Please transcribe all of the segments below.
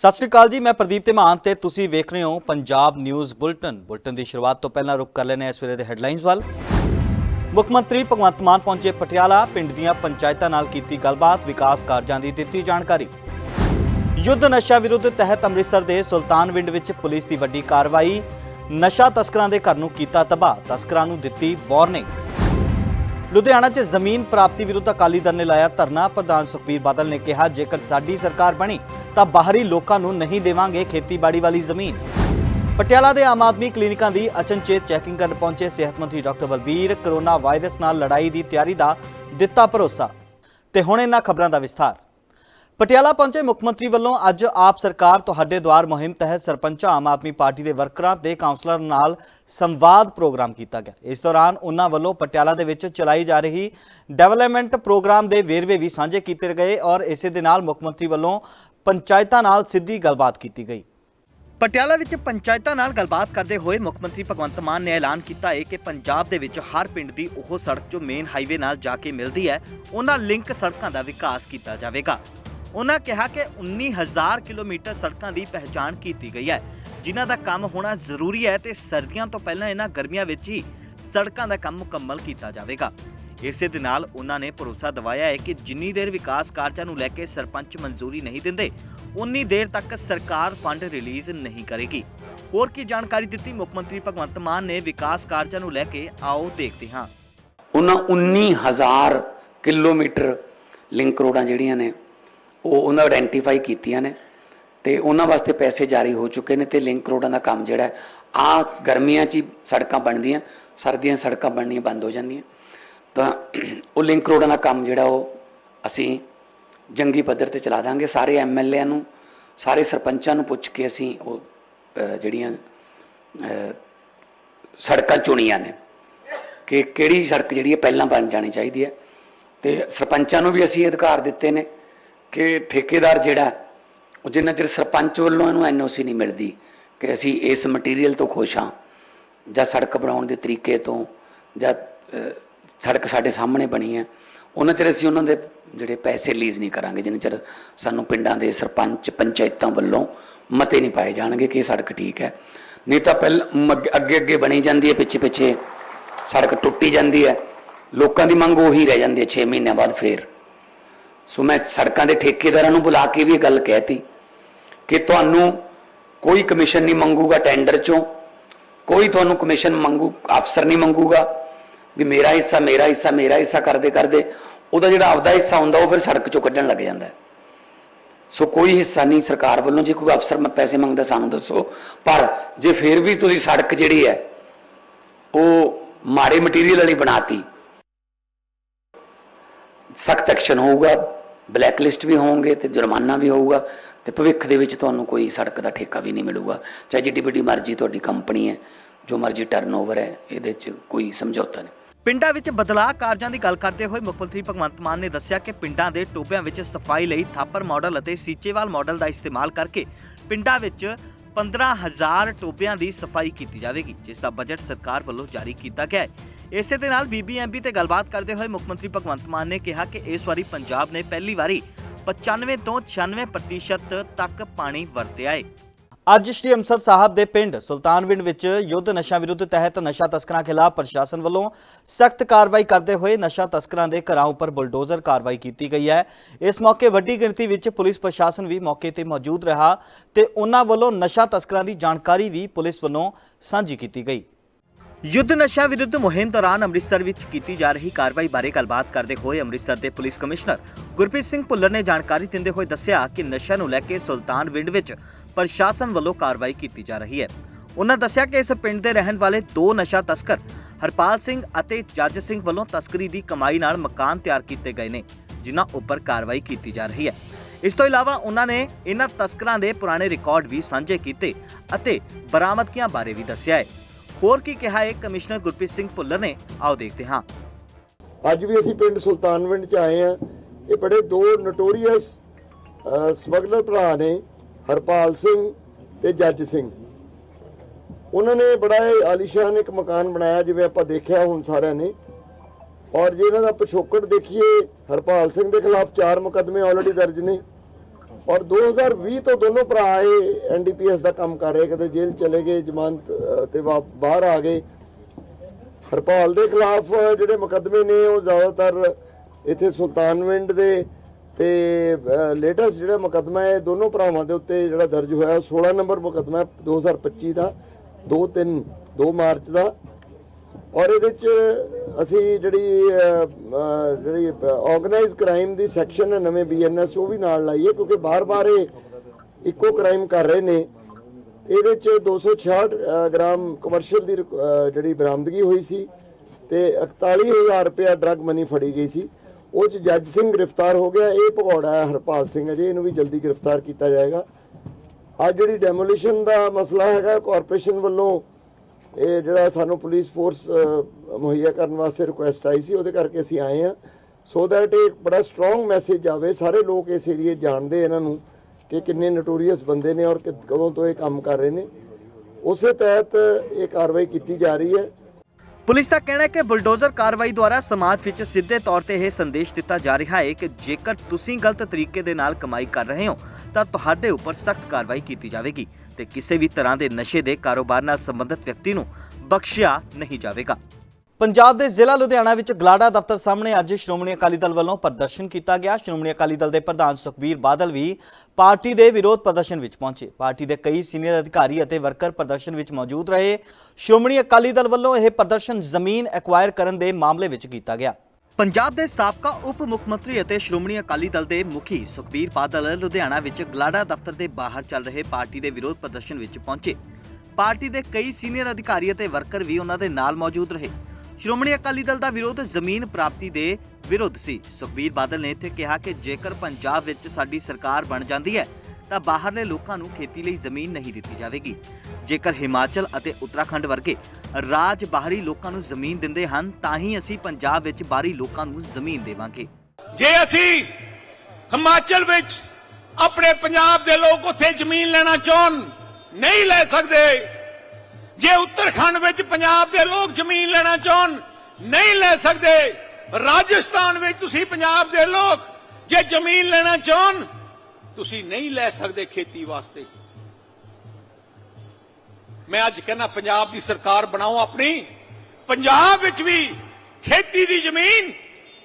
ਸਤਿ ਸ਼੍ਰੀ ਅਕਾਲ ਜੀ, ਮੈਂ ਪ੍ਰਦੀਪ ਧਮਾਨ ਤੇ ਤੁਸੀਂ ਵੇਖ ਰਹੇ ਹੋ ਪੰਜਾਬ ਨਿਊਜ਼ ਬੁਲਟਨ। ਬੁਲਟਨ ਦੀ ਸ਼ੁਰੂਆਤ ਤੋਂ ਪਹਿਲਾਂ ਰੁਕ ਕਰ ਲੈਣੇ ਇਸ ਵੇਲੇ ਦੇ ਹੈਡਲਾਈਨਸ ਵੱਲ। ਮੁੱਖ ਮੰਤਰੀ ਭਗਵੰਤ ਮਾਨ ਪਹੁੰਚੇ ਪਟਿਆਲਾ, ਪਿੰਡ ਦੀਆਂ ਪੰਚਾਇਤਾਂ ਨਾਲ ਕੀਤੀ ਗੱਲਬਾਤ, ਵਿਕਾਸ ਕਾਰਜਾਂ ਦੀ ਦਿੱਤੀ ਜਾਣਕਾਰੀ। ਯੁੱਧ ਨਸ਼ਾ ਵਿਰੁੱਧ ਤਹਿਤ ਅੰਮ੍ਰਿਤਸਰ ਦੇ ਸੁਲਤਾਨਵਿੰਡ ਵਿੱਚ ਪੁਲਿਸ ਦੀ ਵੱਡੀ ਕਾਰਵਾਈ, ਨਸ਼ਾ ਤਸਕਰਾਂ ਦੇ ਘਰ ਨੂੰ ਕੀਤਾ ਤਬਾਹ, ਤਸਕਰਾਂ ਨੂੰ ਦਿੱਤੀ ਵਾਰਨਿੰਗ। ਲੁਧਿਆਣਾ 'ਚ ਜ਼ਮੀਨ ਪ੍ਰਾਪਤੀ ਵਿਰੁੱਧ ਅਕਾਲੀ ਦਲ ਨੇ ਲਾਇਆ ਧਰਨਾ। ਪ੍ਰਧਾਨ ਸੁਖਬੀਰ ਬਾਦਲ ਨੇ ਕਿਹਾ, ਜੇਕਰ ਸਾਡੀ ਸਰਕਾਰ ਬਣੀ, ਤਾਂ ਬਾਹਰੀ ਲੋਕਾਂ ਨੂੰ ਨਹੀਂ ਦੇਵਾਂਗੇ ਖੇਤੀਬਾੜੀ ਵਾਲੀ ਜ਼ਮੀਨ। ਪਟਿਆਲਾ ਦੇ ਆਮ ਆਦਮੀ ਕਲੀਨਿਕਾਂ ਦੀ ਅਚਨਚੇਤ ਚੈਕਿੰਗ ਕਰਨ ਪਹੁੰਚੇ ਸਿਹਤ ਮੰਤਰੀ ਡਾਕਟਰ ਬਲਬੀਰ। ਕਰੋਨਾ ਵਾਇਰਸ ਨਾਲ ਲੜਾਈ ਦੀ ਤਿਆਰੀ ਦਾ ਦਿੱਤਾ ਭਰੋਸਾ। ਤੇ ਹੁਣ ਇਹਨਾਂ ਖਬਰਾਂ ਦਾ ਵਿਸਥਾਰ। ਪਟਿਆਲਾ ਪਹੁੰਚੇ ਮੁੱਖ ਮੰਤਰੀ ਵੱਲੋਂ ਅੱਜ ਆਪ ਸਰਕਾਰ ਤੁਹਾਡੇ ਦੁਆਰ ਮੁਹਿੰਮ ਤਹਿਤ ਸਰਪੰਚਾਂ ਆਮ ਆਦਮੀ ਪਾਰਟੀ ਦੇ ਵਰਕਰਾਂ ਤੇ ਕਾਉਂਸਲਰਾਂ ਨਾਲ ਸੰਵਾਦ ਪ੍ਰੋਗਰਾਮ ਕੀਤਾ ਗਿਆ। ਇਸ ਦੌਰਾਨ ਉਹਨਾਂ ਵੱਲੋਂ ਪਟਿਆਲਾ ਦੇ ਵਿੱਚ ਚਲਾਈ ਜਾ ਰਹੀ ਡਿਵੈਲਪਮੈਂਟ ਪ੍ਰੋਗਰਾਮ ਦੇ ਵੇਰਵੇ ਵੀ ਸਾਂਝੇ ਕੀਤੇ ਗਏ ਔਰ ਇਸੇ ਦੇ ਨਾਲ ਮੁੱਖ ਮੰਤਰੀ ਵੱਲੋਂ ਪੰਚਾਇਤਾਂ ਨਾਲ ਸਿੱਧੀ ਗੱਲਬਾਤ ਕੀਤੀ ਗਈ। ਪਟਿਆਲਾ ਵਿੱਚ ਪੰਚਾਇਤਾਂ ਨਾਲ ਗੱਲਬਾਤ ਕਰਦੇ ਹੋਏ ਮੁੱਖ ਮੰਤਰੀ ਭਗਵੰਤ ਮਾਨ ਨੇ ਐਲਾਨ ਕੀਤਾ ਹੈ ਕਿ ਪੰਜਾਬ ਦੇ ਵਿੱਚ ਹਰ ਪਿੰਡ ਦੀ ਉਹ ਸੜਕ ਜੋ ਮੇਨ ਹਾਈਵੇ ਨਾਲ ਜਾ ਕੇ ਮਿਲਦੀ ਹੈ, ਉਹਨਾਂ ਲਿੰਕ ਸੜਕਾਂ ਦਾ ਵਿਕਾਸ ਕੀਤਾ ਜਾਵੇਗਾ। ਉਹਨਾਂ ਕਿਹਾ ਕਿ 19000 ਕਿਲੋਮੀਟਰ ਸੜਕਾਂ ਦੀ ਪਹਿਚਾਣ ਕੀਤੀ ਗਈ ਹੈ, ਜਿਨ੍ਹਾਂ ਦਾ ਕੰਮ ਹੋਣਾ ਜ਼ਰੂਰੀ ਹੈ ਤੇ ਸਰਦੀਆਂ ਤੋਂ ਪਹਿਲਾਂ ਇਹਨਾਂ ਗਰਮੀਆਂ ਵਿੱਚ ਹੀ ਸੜਕਾਂ ਦਾ ਕੰਮ ਮੁਕੰਮਲ ਕੀਤਾ ਜਾਵੇਗਾ। ਇਸੇ ਦੇ ਨਾਲ ਉਹਨਾਂ ਨੇ ਭਰੋਸਾ ਦਿਵਾਇਆ ਹੈ ਕਿ ਜਿੰਨੀ ਦੇਰ ਵਿਕਾਸ ਕਾਰਜਾਂ ਨੂੰ ਲੈ ਕੇ ਸਰਪੰਚ ਮਨਜ਼ੂਰੀ ਨਹੀਂ ਦਿੰਦੇ, ਉਨੀ ਦੇਰ ਤੱਕ ਸਰਕਾਰ ਫੰਡ ਰਿਲੀਜ਼ ਨਹੀਂ ਕਰੇਗੀ। ਹੋਰ ਕੀ ਜਾਣਕਾਰੀ ਦਿੱਤੀ ਮੁੱਖ ਮੰਤਰੀ ਭਗਵੰਤ ਮਾਨ ਨੇ ਵਿਕਾਸ ਕਾਰਜਾਂ ਨੂੰ ਲੈ ਕੇ? ਆਓ ਦੇਖਦੇ ਹਾਂ। ਉਹਨਾਂ 19000 ਕਿਲੋਮੀਟਰ ਲਿੰਕ ਰੋਡਾਂ ਜਿਹੜੀਆਂ ਨੇ ਉਹ ਉਹਨਾਂ ਆਇਡੈਂਟੀਫਾਈ ਕੀਤੀਆਂ ਨੇ ਤੇ ਉਹਨਾਂ ਵਾਸਤੇ ਪੈਸੇ ਜਾਰੀ ਹੋ ਚੁੱਕੇ ਨੇ ਤੇ ਲਿੰਕ ਰੋਡਾਂ ਦਾ ਕੰਮ ਜਿਹੜਾ ਆ ਗਰਮੀਆਂ 'ਚ ਹੀ ਸੜਕਾਂ ਬਣਦੀਆਂ, ਸਰਦੀਆਂ ਸੜਕਾਂ ਬਣਨੀਆਂ ਬੰਦ ਹੋ ਜਾਂਦੀਆਂ। ਤਾਂ ਉਹ ਲਿੰਕ ਰੋਡਾਂ ਦਾ ਕੰਮ ਜਿਹੜਾ ਉਹ ਅਸੀਂ ਜੰਗੀ ਪੱਧਰ ਤੇ ਚਲਾ ਦਾਂਗੇ। ਸਾਰੇ ਐਮਐਲਏਆਂ ਨੂੰ, ਸਾਰੇ ਸਰਪੰਚਾਂ ਨੂੰ ਪੁੱਛ ਕੇ ਅਸੀਂ ਉਹ ਜਿਹੜੀਆਂ ਸੜਕਾਂ ਚੁਣੀਆਂ ਨੇ ਕਿ ਕਿਹੜੀ ਸੜਕ ਜਿਹੜੀ ਹੈ ਪਹਿਲਾਂ ਬਣ ਜਾਣੀ ਚਾਹੀਦੀ ਹੈ। ਤੇ ਸਰਪੰਚਾਂ ਨੂੰ ਵੀ ਅਸੀਂ ਅਧਿਕਾਰ ਦਿੱਤੇ ਨੇ। ਕਿ ਠੇਕੇਦਾਰ ਜਿਹੜਾ, ਉਹ ਜਿੰਨਾ ਚਿਰ ਸਰਪੰਚ ਵੱਲੋਂ ਇਹਨੂੰ ਐਨਓਸੀ ਨਹੀਂ ਮਿਲਦੀ ਕਿ ਅਸੀਂ ਇਸ ਮਟੀਰੀਅਲ ਤੋਂ ਖੁਸ਼ ਹਾਂ, ਜਾਂ ਸੜਕ ਬਣਾਉਣ ਦੇ ਤਰੀਕੇ ਤੋਂ, ਜਾਂ ਸੜਕ ਸਾਡੇ ਸਾਹਮਣੇ ਬਣੀ ਹੈ, ਉਹਨਾਂ ਚਿਰ ਅਸੀਂ ਉਹਨਾਂ ਦੇ ਜਿਹੜੇ ਪੈਸੇ ਲੀਜ਼ ਨਹੀਂ ਕਰਾਂਗੇ, ਜਿੰਨਾ ਚਿਰ ਸਾਨੂੰ ਪਿੰਡਾਂ ਦੇ ਸਰਪੰਚ ਪੰਚਾਇਤਾਂ ਵੱਲੋਂ ਮਤੇ ਨਹੀਂ ਪਾਏ ਜਾਣਗੇ ਕਿ ਇਹ ਸੜਕ ਠੀਕ ਹੈ। ਨਹੀਂ ਤਾਂ ਪਹਿਲ ਅੱਗੇ ਅੱਗੇ ਬਣੀ ਜਾਂਦੀ ਹੈ ਪਿੱਛੇ ਪਿੱਛੇ ਸੜਕ ਟੁੱਟੀ ਜਾਂਦੀ ਹੈ। ਲੋਕਾਂ ਦੀ ਮੰਗ ਉਹੀ ਰਹਿ ਜਾਂਦੀ ਹੈ 6 ਮਹੀਨਿਆਂ ਬਾਅਦ ਫੇਰ। ਸੋ ਮੈਂ ਸੜਕਾਂ ਦੇ ਠੇਕੇਦਾਰਾਂ ਨੂੰ ਬੁਲਾ ਕੇ ਵੀ ਇਹ ਗੱਲ ਕਹਿਤੀ ਕਿ ਤੁਹਾਨੂੰ ਕੋਈ ਕਮਿਸ਼ਨ ਨਹੀਂ ਮੰਗੂਗਾ ਟੈਂਡਰ ਚੋਂ, ਕੋਈ ਤੁਹਾਨੂੰ ਕਮਿਸ਼ਨ ਮੰਗੂ, ਅਫਸਰ ਨਹੀਂ ਮੰਗੂਗਾ ਵੀ ਮੇਰਾ ਹਿੱਸਾ ਮੇਰਾ ਹਿੱਸਾ ਮੇਰਾ ਹਿੱਸਾ ਕਰਦੇ ਕਰਦੇ ਉਹਦਾ ਜਿਹੜਾ ਆਪਦਾ ਹਿੱਸਾ ਹੁੰਦਾ ਉਹ ਫਿਰ ਸੜਕ ਚੋਂ ਕੱਢਣ ਲੱਗ ਜਾਂਦਾ ਸੋ ਕੋਈ ਹਿੱਸਾ ਨਹੀਂ ਸਰਕਾਰ ਵੱਲੋਂ, ਜੇ ਕੋਈ ਅਫਸਰ ਮੈਂ ਪੈਸੇ ਮੰਗਦਾ ਸਾਨੂੰ ਦੱਸੋ। ਪਰ ਜੇ ਫਿਰ ਵੀ ਤੁਸੀਂ ਸੜਕ ਜਿਹੜੀ ਹੈ, ਉਹ ਮਾੜੇ ਮਟੀਰੀਅਲ ਵਾਲੀ ਬਣਾਤੀ ਸਖਤ ਐਕਸ਼ਨ ਹੋਊਗਾ ਬਲੈਕ ਲਿਸਟ ਵੀ ਹੋਣਗੇ ਤੇ ਜੁਰਮਾਨਾ ਵੀ ਹੋਊਗਾ ਤੇ ਭਵਿੱਖ ਦੇ ਵਿੱਚ ਤੁਹਾਨੂੰ ਕੋਈ ਸੜਕ ਦਾ ਠੇਕਾ ਵੀ ਨਹੀਂ ਮਿਲੂਗਾ। ਚਾਹੇ ਜਿੱਡੀ ਵੱਡੀ ਮਰਜ਼ੀ ਤੁਹਾਡੀ ਕੰਪਨੀ ਹੈ, ਜੋ ਮਰਜ਼ੀ ਟਰਨਓਵਰ ਹੈ, ਇਹਦੇ 'ਚ ਕੋਈ ਸਮਝੌਤਾ ਨਹੀਂ। ਪਿੰਡਾਂ ਵਿੱਚ ਬਦਲਾਅ ਕਾਰਜਾਂ ਦੀ ਗੱਲ ਕਰਦੇ ਹੋਏ ਮੁੱਖ ਮੰਤਰੀ ਭਗਵੰਤ ਮਾਨ ਨੇ ਦੱਸਿਆ ਕਿ ਪਿੰਡਾਂ ਦੇ ਟੋਬਿਆਂ ਵਿੱਚ ਸਫ਼ਾਈ ਲਈ ਥਾਪਰ ਮਾਡਲ ਅਤੇ ਸੀਚੇਵਾਲ ਮਾਡਲ ਦਾ ਇਸਤੇਮਾਲ ਕਰਕੇ ਪਿੰਡਾਂ ਵਿੱਚ 15000 ਟੋਬਿਆਂ ਦੀ ਸਫ਼ਾਈ ਕੀਤੀ ਜਾਵੇਗੀ, ਜਿਸ ਦਾ ਬਜਟ ਸਰਕਾਰ ਵੱਲੋਂ ਜਾਰੀ ਕੀਤਾ ਗਿਆ ਹੈ। ਇਸੇ ਦੇ ਨਾਲ ਬੀਬੀਐਮਬੀ ਤੇ ਗੱਲਬਾਤ ਕਰਦੇ ਹੋਏ ਮੁੱਖ ਮੰਤਰੀ ਭਗਵੰਤ ਮਾਨ ਨੇ ਕਿਹਾ ਕਿ ਇਸ ਵਾਰੀ ਪੰਜਾਬ ਨੇ ਪਹਿਲੀ ਵਾਰੀ 95 ਤੋਂ 96% ਤੱਕ ਪਾਣੀ ਵਰਤਿਆ ਹੈ ਅੱਜ ਸ਼੍ਰੀ ਅੰਮ੍ਰਿਤਸਰ ਸਾਹਿਬ ਦੇ ਪਿੰਡ ਸੁਲਤਾਨਵਿੰਡ ਵਿੱਚ ਯੁੱਧ ਨਸ਼ਾ ਵਿਰੁੱਧ ਤਹਿਤ ਨਸ਼ਾ ਤਸਕਰਾਂ ਖਿਲਾਫ ਪ੍ਰਸ਼ਾਸਨ ਵੱਲੋਂ ਸਖਤ ਕਾਰਵਾਈ ਕਰਦੇ ਹੋਏ ਨਸ਼ਾ ਤਸਕਰਾਂ ਦੇ ਘਰਾਂ ਉੱਪਰ ਬੁਲਡੋਜ਼ਰ ਕਾਰਵਾਈ ਕੀਤੀ ਗਈ ਹੈ। ਇਸ ਮੌਕੇ ਵੱਡੀ ਗਿਣਤੀ ਵਿੱਚ ਪੁਲਿਸ ਪ੍ਰਸ਼ਾਸਨ ਵੀ ਮੌਕੇ ਤੇ ਮੌਜੂਦ ਰਿਹਾ ਤੇ ਉਹਨਾਂ ਵੱਲੋਂ ਨਸ਼ਾ ਤਸਕਰਾਂ ਦੀ ਜਾਣਕਾਰੀ ਵੀ ਪੁਲਿਸ ਵੱਲੋਂ ਸਾਂਝੀ ਕੀਤੀ ਗਈ। ਯੁੱਧ ਨਸ਼ਾ ਵਿਰੁੱਧ ਮੁਹਿੰਮ ਦੌਰਾਨ ਅੰਮ੍ਰਿਤਸਰ ਵਿੱਚ ਕੀਤੀ ਜਾ ਰਹੀ ਕਾਰਵਾਈ ਬਾਰੇ ਗੱਲਬਾਤ ਕਰਦੇ ਹੋਏ ਅੰਮ੍ਰਿਤਸਰ ਦੇ ਪੁਲਿਸ ਕਮਿਸ਼ਨਰ ਗੁਰਪ੍ਰੀਤ ਸਿੰਘ ਭੁੱਲਰ ਨੇ ਜਾਣਕਾਰੀ ਦਿੰਦੇ ਹੋਏ ਦੱਸਿਆ ਕਿ ਨਸ਼ਾ ਨੂੰ ਲੈ ਕੇ ਸੁਲਤਾਨ ਸੁਲਤਾਨਵਿੰਡ ਵਿੱਚ ਪ੍ਰਸ਼ਾਸਨ ਵੱਲੋਂ ਕਾਰਵਾਈ ਕੀਤੀ ਜਾ ਰਹੀ ਹੈ। ਉਹਨਾਂ ਦੱਸਿਆ ਕਿ ਇਸ ਪਿੰਡ ਦੇ ਰਹਿਣ ਵਾਲੇ ਦੋ ਨਸ਼ਾ ਤਸਕਰ ਹਰਪਾਲ ਸਿੰਘ ਅਤੇ ਜੱਜ ਸਿੰਘ ਵੱਲੋਂ ਤਸਕਰੀ ਦੀ ਕਮਾਈ ਨਾਲ ਮਕਾਨ ਤਿਆਰ ਕੀਤੇ ਗਏ ਨੇ, ਜਿਨ੍ਹਾਂ ਉੱਪਰ ਕਾਰਵਾਈ ਕੀਤੀ ਜਾ ਰਹੀ ਹੈ। ਇਸ ਤੋਂ ਇਲਾਵਾ ਉਹਨਾਂ ਨੇ ਇਹਨਾਂ ਤਸਕਰਾਂ ਦੇ ਪੁਰਾਣੇ ਰਿਕਾਰਡ ਵੀ ਸਾਂਝੇ ਕੀਤੇ ਅਤੇ ਬਰਾਮਦਗੀਆਂ ਬਾਰੇ ਵੀ ਦੱਸਿਆ ਹੈ। ਹੋਰ ਕੀ ਕਿਹਾ ਹੈ? ਕਮਿਸ਼ਨਰ ਗੁਰਪ੍ਰੀਤ ਸਿੰਘ ਭੁੱਲਰ ਨੇ। ਆਓ ਦੇਖਦੇ ਹਾਂ। ਅੱਜ ਵੀ ਅਸੀਂ ਪਿੰਡ ਸੁਲਤਾਨਵਿੰਡ ਚ ਆਏ ਆ ਇਹ ਬੜੇ ਦੋ ਨਟੋਰੀਅਸ ਸਮਗਲਰ ਭਰਾ ਨੇ, ਹਰਪਾਲ ਸਿੰਘ ਤੇ ਜੱਜ ਸਿੰਘ। ਉਹਨਾਂ ਨੇ ਬੜਾ ਇਹ ਆਲੀਸ਼ਾਨ ਇੱਕ ਮਕਾਨ ਬਣਾਇਆ, ਜਿਵੇਂ ਆਪਾਂ ਦੇਖਿਆ ਹੁਣ ਸਾਰਿਆਂ ਨੇ। ਔਰ ਜੇ ਇਹਨਾਂ ਦਾ ਪਿਛੋਕੜ ਦੇਖੀਏ, ਹਰਪਾਲ ਸਿੰਘ ਦੇ ਖਿਲਾਫ ਚਾਰ ਮੁਕੱਦਮੇ ਆਲਰੇਡੀ ਦਰਜ ਨੇ। ਔਰ 2020 ਤੋਂ ਦੋਨੋਂ ਭਰਾ ਇਹ ਐਨਡੀਪੀਐਸ ਦਾ ਕੰਮ ਕਰ ਰਹੇ ਕਦੇ ਜੇਲ੍ਹ ਚਲੇ ਗਏ, ਜ਼ਮਾਨਤ ਤੇ ਵਾ- ਬਾਹਰ ਆ ਗਏ। ਹਰਪਾਲ ਦੇ ਖਿਲਾਫ ਜਿਹੜੇ ਮੁਕੱਦਮੇ ਨੇ, ਉਹ ਜ਼ਿਆਦਾਤਰ ਇੱਥੇ ਸੁਲਤਾਨਵਿੰਡ ਦੇ ਤੇ ਲੇਟੈਸਟ ਜਿਹੜਾ ਮੁਕੱਦਮਾ ਹੈ, ਦੋਨੋਂ ਭਰਾਵਾਂ ਦੇ ਉੱਤੇ ਜਿਹੜਾ ਦਰਜ ਹੋਇਆ, ਉਹ 16 ਨੰਬਰ ਮੁਕੱਦਮਾ ਹੈ 2025 ਦਾ 2 3 2 ਮਾਰਚ ਦਾ। ਔਰ ਇਹਦੇ ਚ ਅਸੀਂ ਜਿਹੜੀ ਜਿਹੜੀ ਆਰਗੇਨਾਈਜ਼ ਕ੍ਰਾਈਮ ਦੀ ਸੈਕਸ਼ਨ ਹੈ ਨਵੇਂ ਬੀਐਨਐਸ ਉਹ ਵੀ ਨਾਲ ਲਾਈਏ ਕਿਉਂਕਿ ਬਾਰ-ਬਾਰ ਇਹ ਇੱਕੋ ਕ੍ਰਾਈਮ ਕਰ ਰਹੇ ਨੇ। ਇਹਦੇ ਚ 266 ਅਹ, ਗ੍ਰਾਮ ਕਮਰਸ਼ੀਅਲ ਦੀ ਜਿਹੜੀ ਬਰਾਮਦਗੀ ਹੋਈ ਸੀ ਤੇ 41000 ਰੁਪਇਆ ਡਰਗ ਮਨੀ ਫੜੀ ਗਈ ਸੀ। ਉਹ ਚ ਜੱਜ ਸਿੰਘ ਗ੍ਰਿਫਤਾਰ ਹੋ ਗਿਆ। ਇਹ ਭਗੌੜਾ ਹੈ ਹਰਪਾਲ ਸਿੰਘ ਅਜੇ ਇਹਨੂੰ ਵੀ ਜਲਦੀ ਗ੍ਰਿਫਤਾਰ ਕੀਤਾ ਜਾਏਗਾ। ਅੱਜ ਜਿਹੜੀ ਡੈਮੋਲੀਸ਼ਨ ਦਾ ਮਸਲਾ ਹੈਗਾ ਕਾਰਪੋਰੇਸ਼ਨ ਵੱਲੋਂ ਇਹ ਜਿਹੜਾ ਸਾਨੂੰ ਪੁਲਿਸ ਫੋਰਸ ਮੁਹੱਈਆ ਕਰਨ ਵਾਸਤੇ ਰਿਕੁਐਸਟ ਆਈ ਸੀ, ਉਹਦੇ ਕਰਕੇ ਅਸੀਂ ਆਏ ਆ ਸੋ ਦੈਟ ਇਹ ਬੜਾ ਸਟਰੋਂਗ ਮੈਸੇਜ ਆਵੇ। ਸਾਰੇ ਲੋਕ ਇਸ ਏਰੀਏ ਜਾਣਦੇ ਇਹਨਾਂ ਨੂੰ ਕਿ ਕਿੰਨੇ ਨੋਟੋਰੀਅਸ ਬੰਦੇ ਨੇ ਔਰ ਕਿ- ਕਦੋਂ ਤੋਂ ਇਹ ਕੰਮ ਕਰ ਰਹੇ ਨੇ। ਉਸੇ ਤਹਿਤ ਇਹ ਕਾਰਵਾਈ ਕੀਤੀ ਜਾ ਰਹੀ ਹੈ। ਪੁਲਿਸ ਦਾ ਕਹਿਣਾ ਹੈ ਕਿ ਬੁਲਡੋਜ਼ਰ ਕਾਰਵਾਈ ਦੁਆਰਾ ਸਮਾਜ ਵਿੱਚ ਸਿੱਧੇ ਤੌਰ ਤੇ ਇਹ ਸੰਦੇਸ਼ ਦਿੱਤਾ ਜਾ ਰਿਹਾ ਹੈ ਕਿ ਜੇਕਰ ਤੁਸੀਂ ਗਲਤ ਤਰੀਕੇ ਦੇ ਨਾਲ ਕਮਾਈ ਕਰ ਰਹੇ ਹੋ, ਤਾਂ ਤੁਹਾਡੇ ਉੱਪਰ ਸਖਤ ਕਾਰਵਾਈ ਕੀਤੀ ਜਾਵੇਗੀ ਤੇ ਕਿਸੇ ਵੀ ਤਰ੍ਹਾਂ ਦੇ ਨਸ਼ੇ ਦੇ ਕਾਰੋਬਾਰ ਨਾਲ ਸੰਬੰਧਿਤ ਵਿਅਕਤੀ ਨੂੰ ਬਖਸ਼ਿਆ ਨਹੀਂ ਜਾਵੇਗਾ। ਪੰਜਾਬ ਦੇ ਜ਼ਿਲ੍ਹਾ ਲੁਧਿਆਣਾ ਵਿੱਚ ਗਲਾਡਾ ਦਫ਼ਤਰ ਸਾਹਮਣੇ ਅੱਜ ਸ਼੍ਰੋਮਣੀ ਅਕਾਲੀ ਦਲ ਵੱਲੋਂ ਪ੍ਰਦਰਸ਼ਨ ਕੀਤਾ ਗਿਆ। ਸ਼੍ਰੋਮਣੀ ਅਕਾਲੀ ਦਲ ਦੇ ਪ੍ਰਧਾਨ ਸੁਖਬੀਰ ਬਾਦਲ ਵੀ ਪਾਰਟੀ ਦੇ ਵਿਰੋਧ ਪ੍ਰਦਰਸ਼ਨ ਵਿੱਚ ਪਹੁੰਚੇ। ਪਾਰਟੀ ਦੇ ਕਈ ਸੀਨੀਅਰ ਅਧਿਕਾਰੀ ਅਤੇ ਵਰਕਰ ਪ੍ਰਦਰਸ਼ਨ ਵਿੱਚ ਮੌਜੂਦ ਰਹੇ। ਸ਼੍ਰੋਮਣੀ ਅਕਾਲੀ ਦਲ ਵੱਲੋਂ ਇਹ ਪ੍ਰਦਰਸ਼ਨ ਜ਼ਮੀਨ ਐਕਵਾਇਰ ਕਰਨ ਦੇ ਮਾਮਲੇ ਵਿੱਚ ਕੀਤਾ ਗਿਆ। ਪੰਜਾਬ ਦੇ ਸਾਬਕਾ ਉਪ ਮੁੱਖ ਮੰਤਰੀ ਅਤੇ ਸ਼੍ਰੋਮਣੀ ਅਕਾਲੀ ਦਲ ਦੇ ਮੁਖੀ ਸੁਖਬੀਰ ਬਾਦਲ ਲੁਧਿਆਣਾ ਵਿੱਚ ਗਲਾਡਾ ਦਫ਼ਤਰ ਦੇ ਬਾਹਰ ਚੱਲ ਰਹੇ ਪਾਰਟੀ ਦੇ ਵਿਰੋਧ ਪ੍ਰਦਰਸ਼ਨ ਵਿੱਚ ਪਹੁੰਚੇ। ਪਾਰਟੀ ਦੇ ਕਈ ਸੀਨੀਅਰ ਅਧਿਕਾਰੀ ਅਤੇ ਵਰਕਰ ਵੀ ਉਹਨਾਂ ਦੇ ਨਾਲ ਮੌਜੂਦ ਰਹੇ। ਸ਼੍ਰੋਮਣੀ ਅਕਾਲੀ ਦਲ ਦਾ ਵਿਰੋਧ ਜ਼ਮੀਨ ਪ੍ਰਾਪਤੀ ਦੇ ਵਿਰੁੱਧ ਸੀ। ਸੁਖਬੀਰ ਬਾਦਲ ਨੇ ਇੱਥੇ ਕਿਹਾ ਕਿ ਜੇਕਰ ਪੰਜਾਬ ਵਿੱਚ ਸਾਡੀ ਸਰਕਾਰ ਬਣ ਜਾਂਦੀ ਹੈ, ਤਾਂ ਬਾਹਰਲੇ ਲੋਕਾਂ ਨੂੰ ਖੇਤੀ ਲਈ ਜ਼ਮੀਨ ਨਹੀਂ ਦਿੱਤੀ ਜਾਵੇਗੀ। ਜੇਕਰ ਹਿਮਾਚਲ ਅਤੇ ਉੱਤਰਾਖੰਡ ਵਰਗੇ ਰਾਜ ਬਾਹਰੀ ਲੋਕਾਂ ਨੂੰ ਜ਼ਮੀਨ ਦਿੰਦੇ ਹਨ, ਤਾਂ ਹੀ ਅਸੀਂ ਪੰਜਾਬ ਵਿੱਚ ਬਾਹਰੀ ਲੋਕਾਂ ਨੂੰ ਜ਼ਮੀਨ ਦੇਵਾਂਗੇ। ਜੇ ਅਸੀਂ ਹਿਮਾਚਲ ਵਿੱਚ ਆਪਣੇ ਪੰਜਾਬ ਦੇ ਲੋਕ ਉੱਥੇ ਜ਼ਮੀਨ ਲੈਣਾ ਚਾਹਣ, ਨਹੀਂ ਲੈ ਸਕਦੇ ਜੇ ਉੱਤਰਾਖੰਡ ਵਿੱਚ ਪੰਜਾਬ ਦੇ ਲੋਕ ਜ਼ਮੀਨ ਲੈਣਾ ਚਾਹਣ ਨਹੀਂ ਲੈ ਸਕਦੇ। ਰਾਜਸਥਾਨ ਵਿੱਚ ਤੁਸੀਂ ਪੰਜਾਬ ਦੇ ਲੋਕ ਜੇ ਜ਼ਮੀਨ ਲੈਣਾ ਚਾਹਣ ਤੁਸੀਂ ਨਹੀਂ ਲੈ ਸਕਦੇ ਖੇਤੀ ਵਾਸਤੇ। ਮੈਂ ਅੱਜ ਕਹਿੰਦਾ ਪੰਜਾਬ ਦੀ ਸਰਕਾਰ ਬਣਾਓ ਆਪਣੀ। ਪੰਜਾਬ ਵਿੱਚ ਵੀ ਖੇਤੀ ਦੀ ਜ਼ਮੀਨ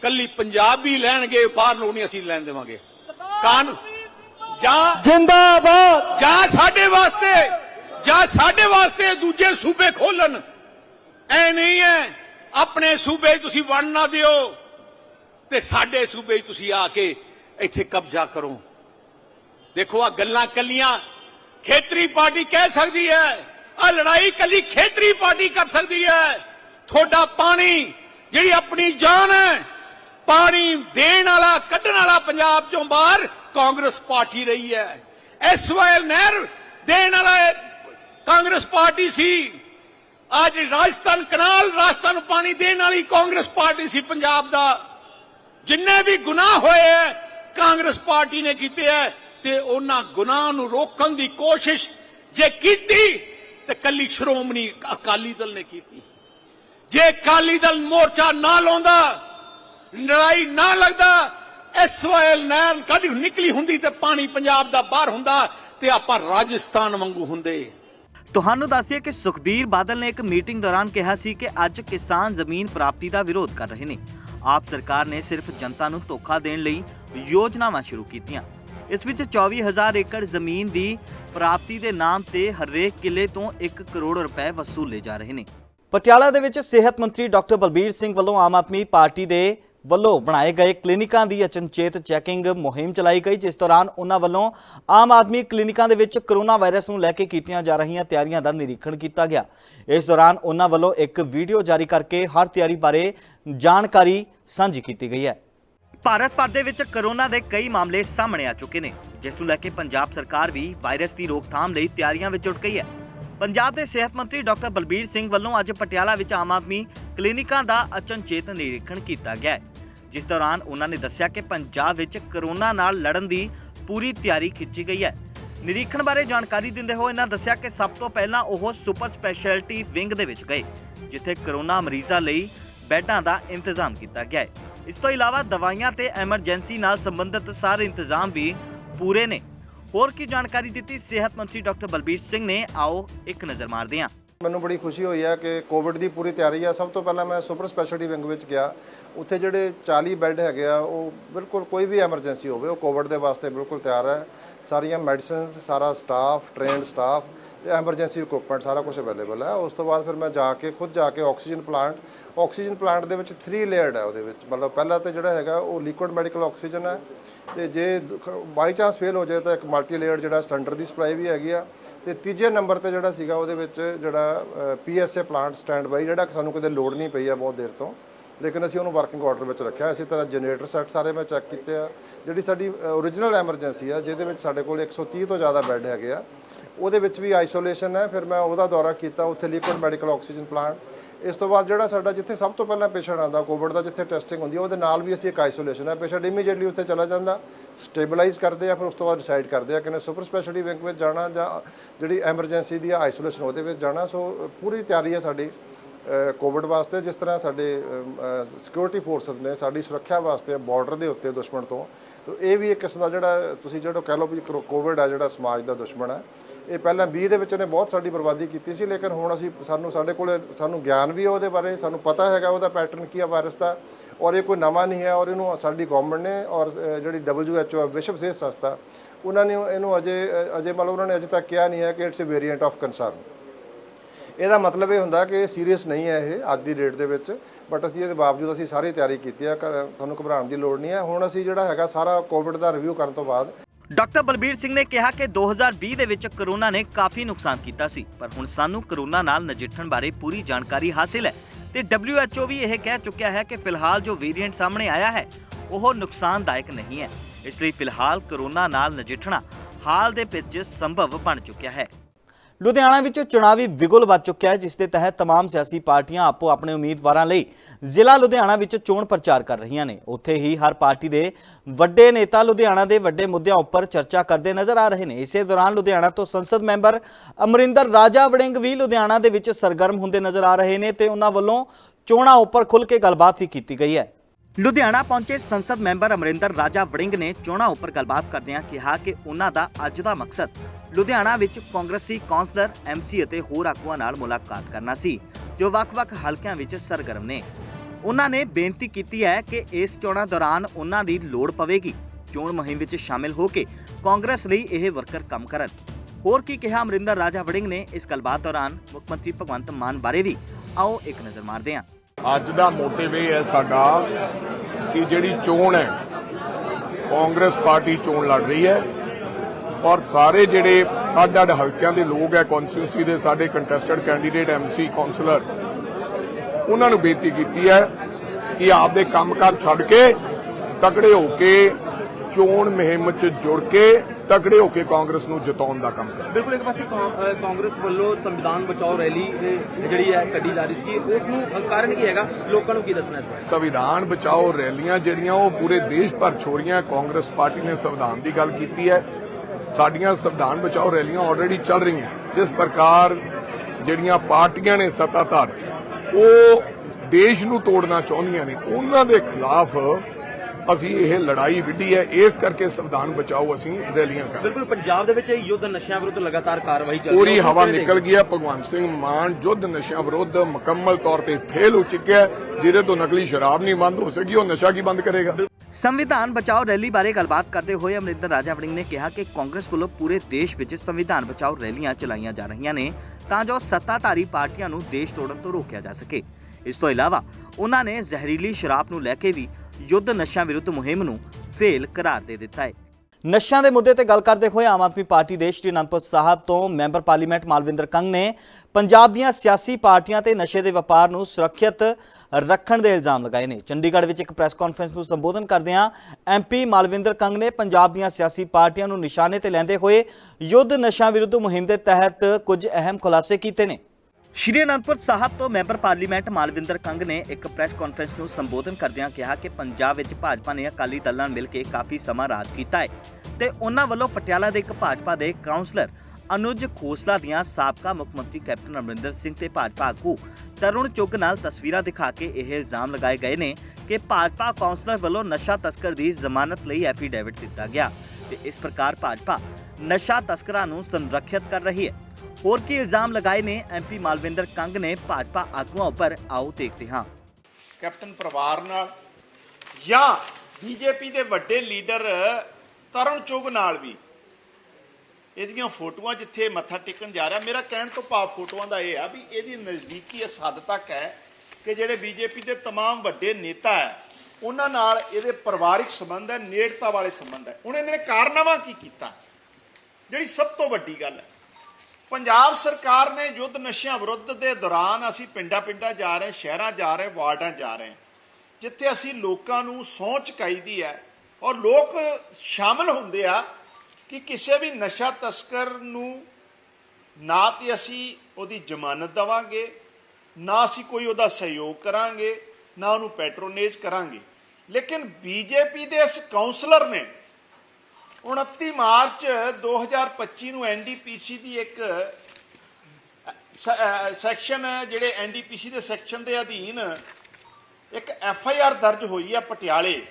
ਕੱਲੀ ਪੰਜਾਬੀ ਲੈਣਗੇ ਬਾਹਰ ਲੋਕ ਨਹੀਂ ਅਸੀਂ ਲੈਣ ਦੇਵਾਂਗੇ। ਕਾਨ ਜਾਂ ਜਿੰਦਾਬਾਦ! ਜਾਂ ਸਾਡੇ ਵਾਸਤੇ ਜਾਂ ਸਾਡੇ ਵਾਸਤੇ ਦੂਜੇ ਸੂਬੇ ਖੋਲਣ। ਐ ਨਹੀਂ ਹੈ ਆਪਣੇ ਸੂਬੇ ਤੁਸੀਂ ਵੰਡ ਨਾ ਦਿਓ ਤੇ ਸਾਡੇ ਸੂਬੇ 'ਚ ਤੁਸੀਂ ਆ ਕੇ ਇੱਥੇ ਕਬਜ਼ਾ ਕਰੋ। ਦੇਖੋ ਆ ਗੱਲਾਂ ਕੱਲੀਆਂ ਖੇਤਰੀ ਪਾਰਟੀ ਕਹਿ ਸਕਦੀ ਹੈ ਆ ਲੜਾਈ ਕੱਲੀ ਖੇਤਰੀ ਪਾਰਟੀ ਕਰ ਸਕਦੀ ਹੈ ਤੁਹਾਡਾ ਪਾਣੀ, ਜਿਹੜੀ ਆਪਣੀ ਜਾਨ ਹੈ ਪਾਣੀ ਦੇਣ ਵਾਲਾ, ਕੱਢਣ ਵਾਲਾ ਪੰਜਾਬ ਚੋਂ ਬਾਹਰ ਕਾਂਗਰਸ ਪਾਰਟੀ ਰਹੀ ਹੈ ਐਸਵਾਈਐਲ ਨਹਿਰ ਦੇਣ ਵਾਲਾ ਕਾਂਗਰਸ ਪਾਰਟੀ ਸੀ। ਅੱਜ ਰਾਜਸਥਾਨ ਕਨਾਲ, ਰਾਜਸਥਾਨ ਨੂੰ ਪਾਣੀ ਦੇਣ ਵਾਲੀ ਕਾਂਗਰਸ ਪਾਰਟੀ ਸੀ ਪੰਜਾਬ ਦਾ। ਜਿੰਨੇ ਵੀ ਗੁਨਾਹ ਹੋਏ ਹੈ ਕਾਂਗਰਸ ਪਾਰਟੀ ਨੇ ਕੀਤੇ ਹੈ ਤੇ ਉਹਨਾਂ ਗੁਨਾਹ ਨੂੰ ਰੋਕਣ ਦੀ ਕੋਸ਼ਿਸ਼ ਜੇ ਕੀਤੀ, ਤੇ ਕੱਲੀ ਸ਼੍ਰੋਮਣੀ ਅਕਾਲੀ ਦਲ ਨੇ ਕੀਤੀ। ਜੇ ਅਕਾਲੀ ਦਲ ਮੋਰਚਾ ਨਾ ਲਾਉਂਦਾ, ਲੜਾਈ ਨਾ ਲੱਗਦਾ ਐਸਵਾਈਐਲ ਨਹਿਰ ਕਦੀ ਨਿਕਲੀ ਹੁੰਦੀ ਤੇ ਪਾਣੀ ਪੰਜਾਬ ਦਾ ਬਾਹਰ ਹੁੰਦਾ, ਤੇ ਆਪਾਂ ਰਾਜਸਥਾਨ ਵਾਂਗੂ ਹੁੰਦੇ। ਤੁਹਾਨੂੰ ਦੱਸਦੀਏ ਕਿ ਸੁਖਬੀਰ ਬਾਦਲ ਨੇ ਇੱਕ ਮੀਟਿੰਗ ਦੌਰਾਨ ਕਿਹਾ ਸੀ ਕਿ ਅੱਜ ਕਿਸਾਨ ਜ਼ਮੀਨ ਪ੍ਰਾਪਤੀ ਦਾ ਵਿਰੋਧ ਕਰ ਰਹੇ ਨੇ। ਆਪ ਸਰਕਾਰ ਨੇ ਸਿਰਫ ਜਨਤਾ ਨੂੰ ਧੋਖਾ ਦੇਣ ਲਈ ਯੋਜਨਾਵਾਂ ਸ਼ੁਰੂ ਕੀਤੀਆਂ। ਇਸ ਵਿੱਚ 24000 ਏਕੜ ਜ਼ਮੀਨ ਦੀ ਪ੍ਰਾਪਤੀ ਦੇ ਨਾਮ ਤੇ ਹਰੇਕ ਕਿਲੇ ਤੋਂ 1 ਕਰੋੜ ਰੁਪਏ ਵਸੂਲੇ ਜਾ ਰਹੇ ਨੇ। ਪਟਿਆਲਾ ਦੇ ਵਿੱਚ ਸਿਹਤ ਮੰਤਰੀ ਡਾਕਟਰ ਬਲਬੀਰ ਸਿੰਘ ਵੱਲੋਂ ਆਮ ਆਦਮੀ ਪਾਰਟੀ ਦੇ ਵੱਲੋਂ ਬਣਾਏ ਗਏ ਕਲੀਨਿਕਾਂ ਦੀ ਅਚਨਚੇਤ ਚੈਕਿੰਗ ਮੁਹਿੰਮ ਚਲਾਈ ਗਈ, ਜਿਸ ਦੌਰਾਨ ਉਹਨਾਂ ਵੱਲੋਂ ਆਮ ਆਦਮੀ ਕਲੀਨਿਕਾਂ ਦੇ ਵਿੱਚ ਕਰੋਨਾ ਵਾਇਰਸ ਨੂੰ ਲੈ ਕੇ ਕੀਤੀਆਂ ਜਾ ਰਹੀਆਂ ਤਿਆਰੀਆਂ ਦਾ ਨਿਰੀਖਣ ਕੀਤਾ ਗਿਆ। ਇਸ ਦੌਰਾਨ ਉਹਨਾਂ ਵੱਲੋਂ ਇੱਕ ਵੀਡੀਓ ਜਾਰੀ ਕਰਕੇ ਹਰ ਤਿਆਰੀ ਬਾਰੇ ਜਾਣਕਾਰੀ ਸਾਂਝੀ ਕੀਤੀ ਗਈ ਹੈ। ਭਾਰਤ ਭਰ ਦੇ ਵਿੱਚ ਕਰੋਨਾ ਦੇ ਕਈ ਮਾਮਲੇ ਸਾਹਮਣੇ ਆ ਚੁੱਕੇ ਨੇ, ਜਿਸ ਨੂੰ ਲੈ ਕੇ ਪੰਜਾਬ ਸਰਕਾਰ ਵੀ ਵਾਇਰਸ ਦੀ ਰੋਕਥਾਮ ਲਈ ਤਿਆਰੀਆਂ ਵਿੱਚ ਜੁਟ ਗਈ ਹੈ। ਪੰਜਾਬ ਦੇ ਸਿਹਤ ਮੰਤਰੀ ਡਾਕਟਰ ਬਲਬੀਰ ਸਿੰਘ ਵੱਲੋਂ ਅੱਜ ਪਟਿਆਲਾ ਵਿੱਚ ਆਮ ਆਦਮੀ ਕਲੀਨਿਕਾਂ ਦਾ ਅਚਨਚੇਤ ਨਿਰੀਖਣ ਕੀਤਾ ਗਿਆ ਹੈ। ਜਿਸ ਦੌਰਾਨ ਉਹਨਾਂ ਨੇ ਦੱਸਿਆ ਕਿ ਪੰਜਾਬ ਵਿੱਚ ਕਰੋਨਾ ਨਾਲ ਲੜਨ ਦੀ ਪੂਰੀ ਤਿਆਰੀ ਖਿੱਚੀ ਗਈ ਹੈ। ਨਿਰੀਖਣ ਬਾਰੇ ਜਾਣਕਾਰੀ ਦਿੰਦੇ ਹੋਏ ਇਹਨਾਂ ਦੱਸਿਆ ਕਿ ਸਭ ਤੋਂ ਪਹਿਲਾਂ ਉਹ ਸੁਪਰ ਸਪੈਸ਼ਲਿਟੀ ਵਿੰਗ ਦੇ ਵਿੱਚ ਗਏ, ਜਿੱਥੇ ਕਰੋਨਾ ਮਰੀਜ਼ਾਂ ਲਈ ਬੈੱਡਾਂ ਦਾ ਇੰਤਜ਼ਾਮ ਕੀਤਾ ਗਿਆ ਹੈ। ਇਸ ਤੋਂ ਇਲਾਵਾ ਦਵਾਈਆਂ ਤੇ ਐਮਰਜੈਂਸੀ ਨਾਲ ਸੰਬੰਧਿਤ ਸਾਰੇ ਇੰਤਜ਼ਾਮ ਵੀ ਪੂਰੇ ਨੇ। ਹੋਰ ਕੀ ਜਾਣਕਾਰੀ ਦਿੱਤੀ ਸਿਹਤ ਮੰਤਰੀ ਡਾਕਟਰ ਬਲਬੀਰ ਸਿੰਘ ਨੇ, ਆਓ ਇੱਕ ਨਜ਼ਰ ਮਾਰਦੇ ਹਾਂ। ਮੈਨੂੰ ਬੜੀ ਖੁਸ਼ੀ ਹੋਈ ਹੈ ਕਿ ਕੋਵਿਡ ਦੀ ਪੂਰੀ ਤਿਆਰੀ ਆ। ਸਭ ਤੋਂ ਪਹਿਲਾਂ ਮੈਂ ਸੁਪਰ ਸਪੈਸ਼ਲਿਟੀ ਵਿੰਗ ਵਿੱਚ ਗਿਆ। ਉੱਥੇ ਜਿਹੜੇ 40 ਬੈੱਡ ਹੈਗੇ ਆ, ਉਹ ਬਿਲਕੁਲ ਕੋਈ ਵੀ ਐਮਰਜੈਂਸੀ ਹੋਵੇ, ਉਹ ਕੋਵਿਡ ਦੇ ਵਾਸਤੇ ਬਿਲਕੁਲ ਤਿਆਰ ਹੈ ਸਾਰੀਆਂ ਮੈਡੀਸਿਨਸ, ਸਾਰਾ staff, trained staff emergency equipment ਸਾਰਾ ਕੁਝ ਅਵੇਲੇਬਲ ਹੈ ਉਸ ਤੋਂ ਬਾਅਦ ਫਿਰ ਮੈਂ ਜਾ ਕੇ, ਖੁਦ ਜਾ ਕੇ ਆਕਸੀਜਨ ਪਲਾਂਟ ਆਕਸੀਜਨ ਪਲਾਂਟ ਦੇ ਵਿੱਚ 3 ਲੇਅਰਡ ਹੈ ਉਹਦੇ ਵਿੱਚ। ਮਤਲਬ ਪਹਿਲਾ ਤੇ ਜਿਹੜਾ ਹੈਗਾ, ਉਹ ਲਿਕੁਇਡ ਮੈਡੀਕਲ ਆਕਸੀਜਨ ਹੈ ਤੇ ਜੇ ਬਾਈ ਚਾਂਸ ਫੇਲ ਹੋ ਜਾਏ ਤਾਂ ਇੱਕ ਮਲਟੀ ਲੇਅਰਡ ਜਿਹੜਾ ਸਟੈਂਡਰਡ ਦੀ ਸਪਲਾਈ ਵੀ ਹੈਗੀ ਆ। ਤੇ ਤੀਜੇ ਨੰਬਰ ਤੇ ਜਿਹੜਾ ਸੀਗਾ ਉਹਦੇ ਵਿੱਚ ਜਿਹੜਾ ਪੀਐਸਏ ਪਲਾਂਟ ਸਟੈਂਡ ਬਾਈ, ਜਿਹੜਾ ਸਾਨੂੰ ਕਿਤੇ ਲੋਡ ਨਹੀਂ ਪਈ ਆ ਬਹੁਤ ਦੇਰ ਤੋਂ, ਲੇਕਿਨ ਅਸੀਂ ਉਹਨੂੰ ਵਰਕਿੰਗ ਆਰਡਰ ਵਿੱਚ ਰੱਖਿਆ। ਇਸੇ ਤਰ੍ਹਾਂ ਜਨਰੇਟਰ ਸੈੱਟ ਸਾਰੇ ਮੈਂ ਚੈੱਕ ਕੀਤੇ ਆ। ਜਿਹੜੀ ਸਾਡੀ ਓਰੀਜਨਲ ਐਮਰਜੈਂਸੀ ਆ, ਜਿਹਦੇ ਵਿੱਚ ਸਾਡੇ ਕੋਲ 130 ਤੋਂ ਜ਼ਿਆਦਾ ਬੈੱਡ ਹੈਗੇ ਆ, ਉਹਦੇ ਵਿੱਚ ਵੀ ਆਈਸੋਲੇਸ਼ਨ ਹੈ। ਫਿਰ ਮੈਂ ਉਹਦਾ ਦੌਰਾ ਕੀਤਾ, ਉੱਥੇ ਲਿਕੁਇਡ ਮੈਡੀਕਲ ਆਕਸੀਜਨ ਪਲਾਂਟ ਇਸ ਤੋਂ ਬਾਅਦ ਜਿਹੜਾ ਸਾਡਾ ਜਿੱਥੇ ਸਭ ਤੋਂ ਪਹਿਲਾਂ ਪੇਸ਼ੈਂਟ ਆਉਂਦਾ ਕੋਵਿਡ ਦਾ ਜਿੱਥੇ ਟੈਸਟਿੰਗ ਹੁੰਦੀ ਹੈ, ਉਹਦੇ ਨਾਲ ਵੀ ਅਸੀਂ ਇੱਕ ਆਈਸੋਲੇਸ਼ਨ ਹੈ। ਪੇਸ਼ੈਂਟ ਇਮੀਡੀਏਟਲੀ ਉੱਥੇ ਚਲਾ ਜਾਂਦਾ ਸਟੇਬਲਾਈਜ਼ ਕਰਦੇ ਆ, ਫਿਰ ਉਸ ਤੋਂ ਬਾਅਦ ਡਿਸਾਈਡ ਕਰਦੇ ਆ ਕਿ ਨੇ ਸੁਪਰ ਸਪੈਸ਼ਲਿਟੀ ਬੈਂਕ ਵਿੱਚ ਜਾਣਾ ਜਾਂ ਜਿਹੜੀ ਐਮਰਜੈਂਸੀ ਦੀ ਆਈਸੋਲੇਸ਼ਨ ਉਹਦੇ ਵਿੱਚ ਜਾਣਾ। ਸੋ ਪੂਰੀ ਤਿਆਰੀ ਹੈ ਸਾਡੀ ਕੋਵਿਡ ਵਾਸਤੇ, ਜਿਸ ਤਰ੍ਹਾਂ ਸਾਡੇ ਸਿਕਿਉਰਿਟੀ ਫੋਰਸਸ ਨੇ ਸਾਡੀ ਸੁਰੱਖਿਆ ਵਾਸਤੇ ਬਾਰਡਰ ਦੇ ਉੱਤੇ ਦੁਸ਼ਮਣ ਤੋਂ। ਤੋ ਇਹ ਵੀ ਇੱਕ ਕਿਸਮ ਦਾ ਜਿਹੜਾ ਤੁਸੀਂ ਜਿਹੜਾ ਕਹਿ ਲਓ ਵੀ ਕੋਵਿਡ ਆ ਜਿਹੜਾ ਸਮਾਜ ਦਾ ਦੁਸ਼ਮਣ ਹੈ। ਇਹ ਪਹਿਲਾਂ 20 ਦੇ ਵਿੱਚ ਉਹਨੇ ਬਹੁਤ ਸਾਡੀ ਬਰਬਾਦੀ ਕੀਤੀ ਸੀ ਲੇਕਿਨ ਹੁਣ ਅਸੀਂ ਸਾਨੂੰ ਸਾਡੇ ਕੋਲ ਸਾਨੂੰ ਗਿਆਨ ਵੀ ਹੈ ਉਹਦੇ ਬਾਰੇ ਸਾਨੂੰ ਪਤਾ ਹੈਗਾ ਉਹਦਾ ਪੈਟਰਨ ਕੀ ਹੈ ਵਾਇਰਸ ਦਾ ਔਰ ਇਹ ਕੋਈ ਨਵਾਂ ਨਹੀਂ ਹੈ ਔਰ ਇਹਨੂੰ ਸਾਡੀ ਗਵਰਨਮੈਂਟ ਨੇ ਔਰ ਅ, ਜਿਹੜੀ WHO ਹੈ ਵਿਸ਼ਵ ਸਿਹਤ ਸੰਸਥਾ ਉਹਨਾਂ ਨੇ ਇਹਨੂੰ ਅਜੇ ਅਜੇ ਮਤਲਬ ਉਹਨਾਂ ਨੇ ਅਜੇ ਤੱਕ ਕਿਹਾ ਨਹੀਂ ਹੈ ਕਿ it's a variant of concern ਇਹਦਾ ਮਤਲਬ ਇਹ ਹੁੰਦਾ ਕਿ ਇਹ ਸੀਰੀਅਸ ਨਹੀਂ ਹੈ ਇਹ ਅੱਜ ਦੀ ਡੇਟ ਦੇ ਵਿੱਚ ਬਟ ਅਸੀਂ ਇਹਦੇ ਬਾਵਜੂਦ ਅਸੀਂ ਸਾਰੀ ਤਿਆਰੀ ਕੀਤੀ ਹੈ ਘ- ਤੁਹਾਨੂੰ ਘਬਰਾਉਣ ਦੀ ਲੋੜ ਨਹੀਂ ਹੈ। ਹੁਣ ਅਸੀਂ ਜਿਹੜਾ ਹੈਗਾ ਸਾਰਾ ਕੋਵਿਡ ਦਾ ਰਿਵਿਊ ਕਰਨ ਤੋਂ ਬਾਅਦ ਡਾਕਟਰ ਬਲਬੀਰ ਸਿੰਘ ਨੇ ਕਿਹਾ ਕਿ 2020 ਦੇ ਵਿੱਚ ਕਰੋਨਾ ਨੇ ਕਾਫੀ ਨੁਕਸਾਨ ਕੀਤਾ ਸੀ, ਪਰ ਹੁਣ ਸਾਨੂੰ ਕਰੋਨਾ ਨਾਲ ਨਜਿੱਠਣ ਬਾਰੇ ਪੂਰੀ ਜਾਣਕਾਰੀ ਹਾਸਿਲ ਹੈ ਤੇ WHO ਵੀ ਇਹ ਕਹਿ ਚੁੱਕਿਆ ਹੈ ਕਿ ਫਿਲਹਾਲ ਜੋ ਵੇਰੀਐਂਟ ਸਾਹਮਣੇ ਆਇਆ ਹੈ, ਉਹ ਨੁਕਸਾਨਦਾਇਕ ਨਹੀਂ ਹੈ। ਇਸ ਲਈ ਫਿਲਹਾਲ ਕਰੋਨਾ ਨਾਲ ਨਜਿੱਠਣਾ ਹਾਲ ਦੇ ਵਿੱਚ ਸੰਭਵ ਬਣ ਚੁੱਕਿਆ ਹੈ। ਲੁਧਿਆਣਾ ਵਿੱਚ ਚੁਣਾਵੀ ਵਿਗੁਲ ਵੱਜ ਚੁੱਕਿਆ ਹੈ ਜਿਸ ਦੇ ਤਹਿਤ तमाम ਸਿਆਸੀ ਪਾਰਟੀਆਂ ਆਪੋ ਆਪਣੇ ਉਮੀਦਵਾਰਾਂ ਲਈ ਜ਼ਿਲ੍ਹਾ ਲੁਧਿਆਣਾ ਵਿੱਚ ਚੋਣ ਪ੍ਰਚਾਰ ਕਰ ਰਹੀਆਂ ਨੇ ਉੱਥੇ ਹੀ ਹਰ ਪਾਰਟੀ ਦੇ ਵੱਡੇ ਨੇਤਾ ਲੁਧਿਆਣਾ ਦੇ ਵੱਡੇ ਮੁੱਦਿਆਂ ਉੱਪਰ ਚਰਚਾ ਕਰਦੇ ਨਜ਼ਰ ਆ ਰਹੇ ਨੇ ਇਸੇ ਦੌਰਾਨ ਲੁਧਿਆਣਾ ਤੋਂ ਸੰਸਦ ਮੈਂਬਰ ਅਮਰਿੰਦਰ ਰਾਜਾ ਵੜਿੰਗ ਵੀ ਲੁਧਿਆਣਾ ਦੇ ਵਿੱਚ ਸਰਗਰਮ ਹੁੰਦੇ ਨਜ਼ਰ ਆ ਰਹੇ ਨੇ ਤੇ ਉਹਨਾਂ ਵੱਲੋਂ ਚੋਣਾਂ ਉੱਪਰ ਖੁੱਲ੍ਹ ਕੇ ਗੱਲਬਾਤ ਵੀ ਕੀਤੀ ਗਈ ਹੈ ਲੁਧਿਆਣਾ ਪਹੁੰਚੇ ਸੰਸਦ ਮੈਂਬਰ ਅਮਰਿੰਦਰ ਰਾਜਾ ਵੜਿੰਗ ਨੇ ਚੋਣਾਂ ਉੱਪਰ ਗੱਲਬਾਤ ਕਰਦਿਆਂ ਕਿਹਾ ਕਿ ਉਹਨਾਂ ਦਾ ਅੱਜ ਦਾ ਮਕਸਦ ਲੁਧਿਆਣਾ ਵਿੱਚ ਕਾਂਗਰਸੀ ਕੌਂਸਲਰ ਐਮਸੀ ਅਤੇ ਹੋਰ ਆਗੂਆਂ ਨਾਲ ਮੁਲਾਕਾਤ ਕਰਨਾ ਸੀ, ਜੋ ਵੱਖ-ਵੱਖ ਹਲਕਿਆਂ ਵਿੱਚ ਸਰਗਰਮ ਨੇ। ਉਹਨਾਂ ਨੇ ਬੇਨਤੀ ਕੀਤੀ ਹੈ ਕਿ ਇਸ ਚੋਣਾਂ ਦੌਰਾਨ ਉਹਨਾਂ ਦੀ ਲੋੜ ਪਵੇਗੀ। ਚੋਣ ਮੁਹਿੰਮ ਵਿੱਚ ਸ਼ਾਮਿਲ ਹੋ ਕੇ ਕਾਂਗਰਸ ਲਈ ਇਹ ਵਰਕਰ ਕੰਮ ਕਰਨ। ਹੋਰ ਕੀ ਕਿਹਾ ਅਮਰਿੰਦਰ ਰਾਜਾ ਵੜਿੰਗ ਨੇ ਇਸ ਗੱਲਬਾਤ ਦੌਰਾਨ? ਮੁੱਖ ਮੰਤਰੀ ਭਗਵੰਤ ਮਾਨ ਬਾਰੇ ਵੀ। ਆਓ ਇੱਕ ਨਜ਼ਰ ਮਾਰਦੇ ਹਾਂ। ਅੱਜ ਦਾ ਮੋਟਿਵ ਇਹ ਹੈ ਸਾਡਾ ਕਿ ਜਿਹੜੀ ਚੋਣ ਹੈ, ਕਾਂਗਰਸ ਪਾਰਟੀ ਚੋਣ ਲੜ ਰਹੀ ਹੈ ਔਰ ਸਾਰੇ ਜਿਹੜੇ ਅੱਡ ਅੱਡ ਹਲਕਿਆਂ ਦੇ ਲੋਕ ਹੈ ਕੌਂਸਟੀਟਿਊਂਸੀ ਦੇ ਸਾਡੇ ਕੰਟੈਸਟਡ ਕੈਂਡੀਡੇਟ ਐਮਸੀ ਕਾਉਂਸਲਰ ਉਹਨਾਂ ਨੂੰ ਬੇਨਤੀ ਕੀਤੀ ਹੈ ਕਿ ਆਪਦੇ ਕੰਮਕਾਰ ਛੱਡ ਕੇ ਤਕੜੇ ਹੋ ਕੇ ਚੋਣ ਮੁਹਿੰਮ 'ਚ ਜੁੜ ਕੇ ਤਕੜੇ ਹੋ ਕੇ ਕਾਂਗਰਸ ਨੂੰ ਜਿਤਾਉਣ ਦਾ ਕੰਮ ਕਰਨ ਬਿਲਕੁਲ ਇੱਕ ਪਾਸੇ ਕਾਂਗਰਸ ਵੱਲੋਂ ਸੰਵਿਧਾਨ ਬਚਾਓ ਰੈਲੀ ਜਿਹੜੀ ਹੈ ਕੱਢੀ ਜਾ ਰਹੀ ਸੀ ਉਸ ਨੂੰ ਕਾਰਨ ਕੀ ਹੈਗਾ? ਲੋਕਾਂ ਨੂੰ ਕੀ ਦੱਸਣਾ ਬਾਰੇ? ਸੰਵਿਧਾਨ ਬਚਾਓ ਰੈਲੀਆਂ ਜਿਹੜੀਆਂ ਉਹ ਪੂਰੇ ਦੇਸ਼ ਭਰ ਹੋ ਰਹੀਆਂ। ਕਾਂਗਰਸ ਪਾਰਟੀ ਨੇ ਸੰਵਿਧਾਨ ਦੀ ਗੱਲ ਕੀਤੀ ਹੈ। ਸਾਡੀਆਂ ਸੰਵਿਧਾਨ ਬਚਾਓ ਰੈਲੀਆਂ ਆਲਰੇਡੀ ਚੱਲ ਰਹੀਆਂ। ਜਿਸ ਪ੍ਰਕਾਰ ਜਿਹੜੀਆਂ ਪਾਰਟੀਆਂ ਨੇ ਸੱਤਾਧਾਰ ਉਹ ਦੇਸ਼ ਨੂੰ ਤੋੜਨਾ ਚਾਹੁੰਦੀਆਂ ਨੇ ਉਹਨਾਂ ਦੇ ਖਿਲਾਫ ਅਸੀਂ ਇਹ ਲੜਾਈ ਵਿੱਢੀ ਹੈ ਇਸ ਕਰਕੇ ਸੰਵਿਧਾਨ ਬਚਾਓ ਅਸੀਂ ਰੈਲੀਆਂ ਕਰ। ਬਿਲਕੁਲ ਪੰਜਾਬ ਦੇ ਵਿੱਚ ਇਹ ਯੁੱਧ ਨਸ਼ਿਆਂ ਵਿਰੁੱਧ ਲਗਾਤਾਰ ਕਾਰਵਾਈ ਚੱਲ ਰਹੀ ਹੈ ਪੂਰੀ ਹਵਾ ਨਿਕਲ ਗਈ ਹੈ ਭਗਵੰਤ ਸਿੰਘ ਮਾਨ ਯੁੱਧ ਨਸ਼ਿਆਂ ਵਿਰੁੱਧ ਮੁਕੰਮਲ ਤੌਰ ਤੇ ਫੇਲ ਹੋ ਚੁੱਕਿਆ ਹੈ ਜਿਹਦੇ ਤੋਂ ਨਕਲੀ ਸ਼ਰਾਬ ਨਹੀਂ ਬੰਦ ਹੋ ਸਕੀ ਉਹ ਨਸ਼ਾ ਕੀ ਬੰਦ ਕਰੇਗਾ ਸੰਵਿਧਾਨ ਬਚਾਓ ਰੈਲੀ ਬਾਰੇ ਗੱਲਬਾਤ ਕਰਦੇ ਹੋਏ ਅਮਰਿੰਦਰ ਰਾਜਾ ਵੜਿੰਗ ਨੇ ਕਿਹਾ ਕਿ ਕਾਂਗਰਸ ਵੱਲੋਂ ਪੂਰੇ ਦੇਸ਼ ਵਿੱਚ ਸੰਵਿਧਾਨ ਬਚਾਓ ਰੈਲੀਆਂ ਚਲਾਈਆਂ ਜਾ ਰਹੀਆਂ ਨੇ ਤਾਂ ਜੋ ਸੱਤਾਧਾਰੀ ਪਾਰਟੀਆਂ ਨੂੰ ਦੇਸ਼ ਤੋੜਨ ਤੋਂ ਰੋਕਿਆ ਜਾ ਸਕੇ ਇਸ ਤੋਂ ਇਲਾਵਾ ਉਹਨਾਂ ਨੇ ਜ਼ਹਿਰੀਲੀ ਸ਼ਰਾਬ ਨੂੰ ਲੈ ਕੇ ਵੀ ਯੁੱਧ ਨਸ਼ਿਆਂ ਵਿਰੁੱਧ ਮੁਹਿੰਮ ਨੂੰ ਫੇਲ ਕਰਾਰ ਦੇ ਦਿੱਤਾ ਹੈ। ਨਸ਼ਿਆਂ ਦੇ ਮੁੱਦੇ ਤੇ ਗੱਲ ਕਰਦੇ ਹੋਏ ਆਮ ਆਦਮੀ ਪਾਰਟੀ ਦੇ ਸ਼੍ਰੀ ਅਨੰਦਪੁਰ ਸਾਹਿਬ ਤੋਂ ਮੈਂਬਰ ਪਾਰਲੀਮੈਂਟ ਮਾਲਵਿੰਦਰ ਕੰਗ ਨੇ ਪੰਜਾਬ ਦੀਆਂ ਸਿਆਸੀ ਪਾਰਟੀਆਂ ਤੇ ਨਸ਼ੇ ਦੇ ਵਪਾਰ ਨੂੰ ਸੁਰੱਖਿਅਤ ਰੱਖਣ ਦੇ ਇਲਜ਼ਾਮ ਲਗਾਏ ਨੇ। ਚੰਡੀਗੜ੍ਹ ਵਿੱਚ ਇੱਕ ਪ੍ਰੈਸ ਕਾਨਫਰੰਸ ਨੂੰ ਸੰਬੋਧਨ ਕਰਦਿਆਂ ਐਮਪੀ ਮਾਲਵਿੰਦਰ ਕੰਗ ਨੇ ਪੰਜਾਬ ਦੀਆਂ ਸਿਆਸੀ ਪਾਰਟੀਆਂ ਨੂੰ ਨਿਸ਼ਾਨੇ ਤੇ ਲੈਂਦੇ ਹੋਏ ਯੁੱਧ ਨਸ਼ਾ ਵਿਰੁੱਧ ਮੁਹਿੰਮ ਦੇ ਤਹਿਤ ਕੁਝ ਅਹਿਮ ਖੁਲਾਸੇ ਕੀਤੇ ਨੇ। ਸ਼੍ਰੀ ਅਨੰਦਪੁਰ ਸਾਹਿਬ ਤੋਂ ਮੈਂਬਰ ਪਾਰਲੀਮੈਂਟ ਮਾਲਵਿੰਦਰ ਕੰਗ ਨੇ ਇੱਕ ਪ੍ਰੈਸ ਕਾਨਫਰੰਸ ਨੂੰ ਸੰਬੋਧਨ ਕਰਦਿਆਂ ਕਿਹਾ ਕਿ ਪੰਜਾਬ ਵਿੱਚ ਭਾਜਪਾ ਨੇ ਅਕਾਲੀ ਦਲ ਨਾਲ ਮਿਲ ਕੇ ਕਾਫੀ ਸਮਾਂ ਰਾਜ ਕੀਤਾ ਹੈ ਤੇ ਉਹਨਾਂ ਵੱਲੋਂ ਪਟਿਆਲਾ ਦੇ ਇੱਕ ਭਾਜਪਾ ਦੇ ਕਾਉਂਸਲਰ ਅਨੁਜ ਖੋਸਲਾ ਦੀਆਂ ਸਾਬਕਾ ਮੁੱਖ ਮੰਤਰੀ ਕੈਪਟਨ ਅਮਰਿੰਦਰ ਸਿੰਘ ਤੇ ਭਾਜਪਾ ਆਗੂ ਤਰੁਣ ਚੁੱਗ ਨਾਲ ਤਸਵੀਰਾਂ ਦਿਖਾ ਕੇ ਇਹ ਇਲਜ਼ਾਮ ਲਗਾਏ ਗਏ ਨੇ ਕਿ ਭਾਜਪਾ ਕਾਉਂਸਲਰ ਵੱਲੋਂ ਨਸ਼ਾ ਤਸਕਰ ਦੀ ਜ਼ਮਾਨਤ ਲਈ ਐਫੀਡੇਵਿਟ ਦਿੱਤਾ ਗਿਆ ਤੇ ਇਸ ਪ੍ਰਕਾਰ ਭਾਜਪਾ ਨਸ਼ਾ ਤਸਕਰਾਂ ਨੂੰ ਸੰਰੱਖਿਅਤ ਕਰ ਰਹੀ ਹੈ। ਹੋਰ ਕੀ ਇਲਜ਼ਾਮ ਲਗਾਏ ਨੇ ਐਮਪੀ ਮਾਲਵਿੰਦਰ ਕੰਗ ਨੇ ਭਾਜਪਾ ਆਗੂਆਂ ਉੱਪਰ ਆਓ ਦੇਖਦੇ ਹਾਂ ਕੈਪਟਨ ਪਰਿਵਾਰ ਨਾਲ ਜਾਂ ਬੀਜੇਪੀ ਦੇ ਵੱਡੇ ਲੀਡਰ ਤਰੁਣ ਚੁਗ ਨਾਲ ਵੀ ਇਹਦੀਆਂ ਫੋਟੋਆਂ ਜਿੱਥੇ ਮੱਥਾ ਟੇਕਣ ਜਾ ਰਿਹਾ ਮੇਰਾ ਕਹਿਣ ਤੋਂ ਭਾਵ ਫੋਟੋਆਂ ਦਾ ਇਹ ਆ ਵੀ ਇਹਦੀ ਨਜ਼ਦੀਕੀ ਇਸ ਹੱਦ ਤੱਕ ਹੈ ਕਿ ਜਿਹੜੇ ਬੀਜੇਪੀ ਦੇ तमाम ਵੱਡੇ ਨੇਤਾ ਹੈ ਉਹਨਾਂ ਨਾਲ ਇਹਦੇ ਪਰਿਵਾਰਿਕ ਸੰਬੰਧ ਹੈ ਨੇੜਤਾ ਵਾਲੇ ਸੰਬੰਧ ਹੈ ਹੁਣ ਇਹਨਾਂ ਨੇ ਕਾਰਨਾਮਾ ਕੀ ਕੀਤਾ ਜਿਹੜੀ ਸਭ ਤੋਂ ਵੱਡੀ ਗੱਲ ਹੈ ਪੰਜਾਬ ਸਰਕਾਰ ਨੇ ਯੁੱਧ ਨਸ਼ਿਆਂ ਵਿਰੁੱਧ ਦੇ ਦੌਰਾਨ ਅਸੀਂ ਪਿੰਡਾਂ ਪਿੰਡਾਂ ਜਾ ਰਹੇ, ਸ਼ਹਿਰਾਂ ਜਾ ਰਹੇ, ਵਾਰਡਾਂ ਜਾ ਰਹੇ ਜਿੱਥੇ ਅਸੀਂ ਲੋਕਾਂ ਨੂੰ ਸਹੁੰ ਚੁਕਾਈ ਦੀ ਹੈ ਔਰ ਲੋਕ ਸ਼ਾਮਲ ਹੁੰਦੇ ਆ ਕਿ ਕਿਸੇ ਵੀ ਨਸ਼ਾ ਤਸਕਰ ਨੂੰ ਨਾ ਤੇ ਅਸੀਂ ਉਹਦੀ ਜ਼ਮਾਨਤ ਦਵਾਂਗੇ, ਨਾ ਅਸੀਂ ਕੋਈ ਉਹਦਾ ਸਹਿਯੋਗ ਕਰਾਂਗੇ, ਨਾ ਉਹਨੂੰ ਪੈਟਰੋਨੇਜ ਕਰਾਂਗੇ। ਲੇਕਿਨ ਬੀਜੇਪੀ ਦੇ ਇਸ ਕਾਉਂਸਲਰ ਨੇ 29 ਮਾਰਚ 2025 ਨੂੰ ਐਨਡੀਪੀਸੀ ਦੀ ਇੱਕ ਸ- ਅਹ ਸੈਕਸ਼ਨ ਜਿਹੜੇ ਐਨਡੀਪੀਸੀ ਦੇ ਸੈਕਸ਼ਨ ਦੇ ਅਧੀਨ ਇੱਕ ਐਫ ਆਈ ਆਰ ਦਰਜ ਹੋਈ ਹੈ ਪਟਿਆਲੇ।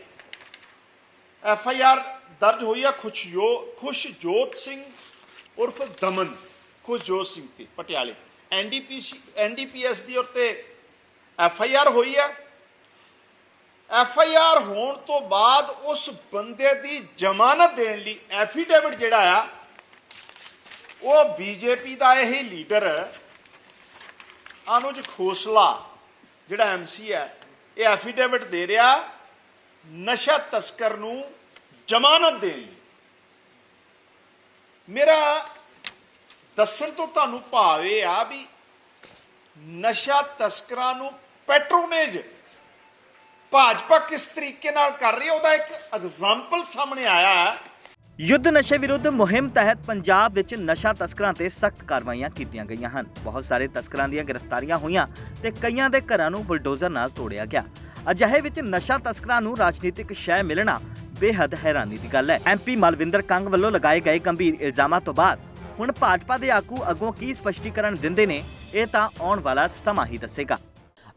ਐਫ ਆਈ ਆਰ ਦਰਜ ਹੋਈ ਹੈ ਖੁਸ਼ਯੋ, ਖੁਸ਼ਜੋਤ ਸਿੰਘ ਉਰਫ ਦਮਨ, ਖੁਸ਼ਜੋਤ ਸਿੰਘ ਤੇ ਪਟਿਆਲੇ। ਐਨਡੀਪੀਸੀ ਐਨਡੀਪੀਐਸ ਦੀ ਉੱਤੇ ਐਫ ਆਈ ਆਰ ਹੋਈ ਹੈ ਐਫ ਆਈ ਆਰ ਹੋਣ ਤੋਂ ਬਾਅਦ ਉਸ ਬੰਦੇ ਦੀ ਜ਼ਮਾਨਤ ਦੇਣ ਲਈ ਐਫੀਡੇਵਿਟ ਜਿਹੜਾ ਆ, ਉਹ ਬੀਜੇਪੀ ਦਾ ਇਹ ਲੀਡਰ ਅਨੁਜ ਖੋਸਲਾ, ਜਿਹੜਾ ਐਮਸੀ ਹੈ, ਇਹ ਐਫੀਡੇਵਿਟ ਦੇ ਰਿਹਾ ਨਸ਼ਾ ਤਸਕਰ ਨੂੰ ਜ਼ਮਾਨਤ ਦੇਣ ਲਈ। ਮੇਰਾ ਦੱਸਣ ਤੋਂ ਤੁਹਾਨੂੰ ਭਾਵ ਇਹ ਆ ਵੀ ਨਸ਼ਾ ਤਸਕਰਾਂ ਨੂੰ ਪੈਟਰੋਨੇਜ ਭਾਜਪਾ ਕਿਸ ਤਰੀਕੇ ਨਾਲ ਕਰ ਰਹੀ ਹੈ? ਉਹਦਾ ਇੱਕ ਐਗਜ਼ਾਮਪਲ ਸਾਹਮਣੇ ਆਇਆ ਹੈ। ਯੁੱਧ ਨਸ਼ੇ ਵਿਰੁੱਧ ਮੁਹਿੰਮ ਤਹਿਤ ਪੰਜਾਬ ਵਿੱਚ ਨਸ਼ਾ ਤਸਕਰਾਂ ਤੇ ਸਖਤ ਕਾਰਵਾਈਆਂ ਕੀਤੀਆਂ ਗਈਆਂ ਹਨ। ਬਹੁਤ ਸਾਰੇ ਤਸਕਰਾਂ ਦੀਆਂ ਗ੍ਰਿਫਤਾਰੀਆਂ ਹੋਈਆਂ ਤੇ ਕਈਆਂ ਦੇ ਘਰਾਂ ਨੂੰ ਬੁਲਡੋਜ਼ਰ ਨਾਲ ਤੋੜਿਆ ਗਿਆ। ਅਜਿਹੇ ਵਿੱਚ ਨਸ਼ਾ ਤਸਕਰਾਂ ਨੂੰ ਰਾਜਨੀਤਿਕ ਸ਼ੈ ਮਿਲਣਾ ਬੇਹੱਦ ਹੈਰਾਨੀ ਦੀ ਗੱਲ ਹੈ। ਐਮਪੀ ਮਲਵਿੰਦਰ ਕੰਗ ਵੱਲੋਂ ਲਗਾਏ ਗਏ ਗੰਭੀਰ ਇਲਜ਼ਾਮਾਂ ਤੋਂ ਬਾਅਦ ਹੁਣ ਭਾਜਪਾ ਦੇ ਆਗੂ ਅੱਗੋਂ ਕੀ ਸਪਸ਼ਟੀਕਰਨ ਦਿੰਦੇ ਨੇ, ਇਹ ਤਾਂ ਆਉਣ ਵਾਲਾ ਸਮਾਂ ਹੀ ਦੱਸੇਗਾ।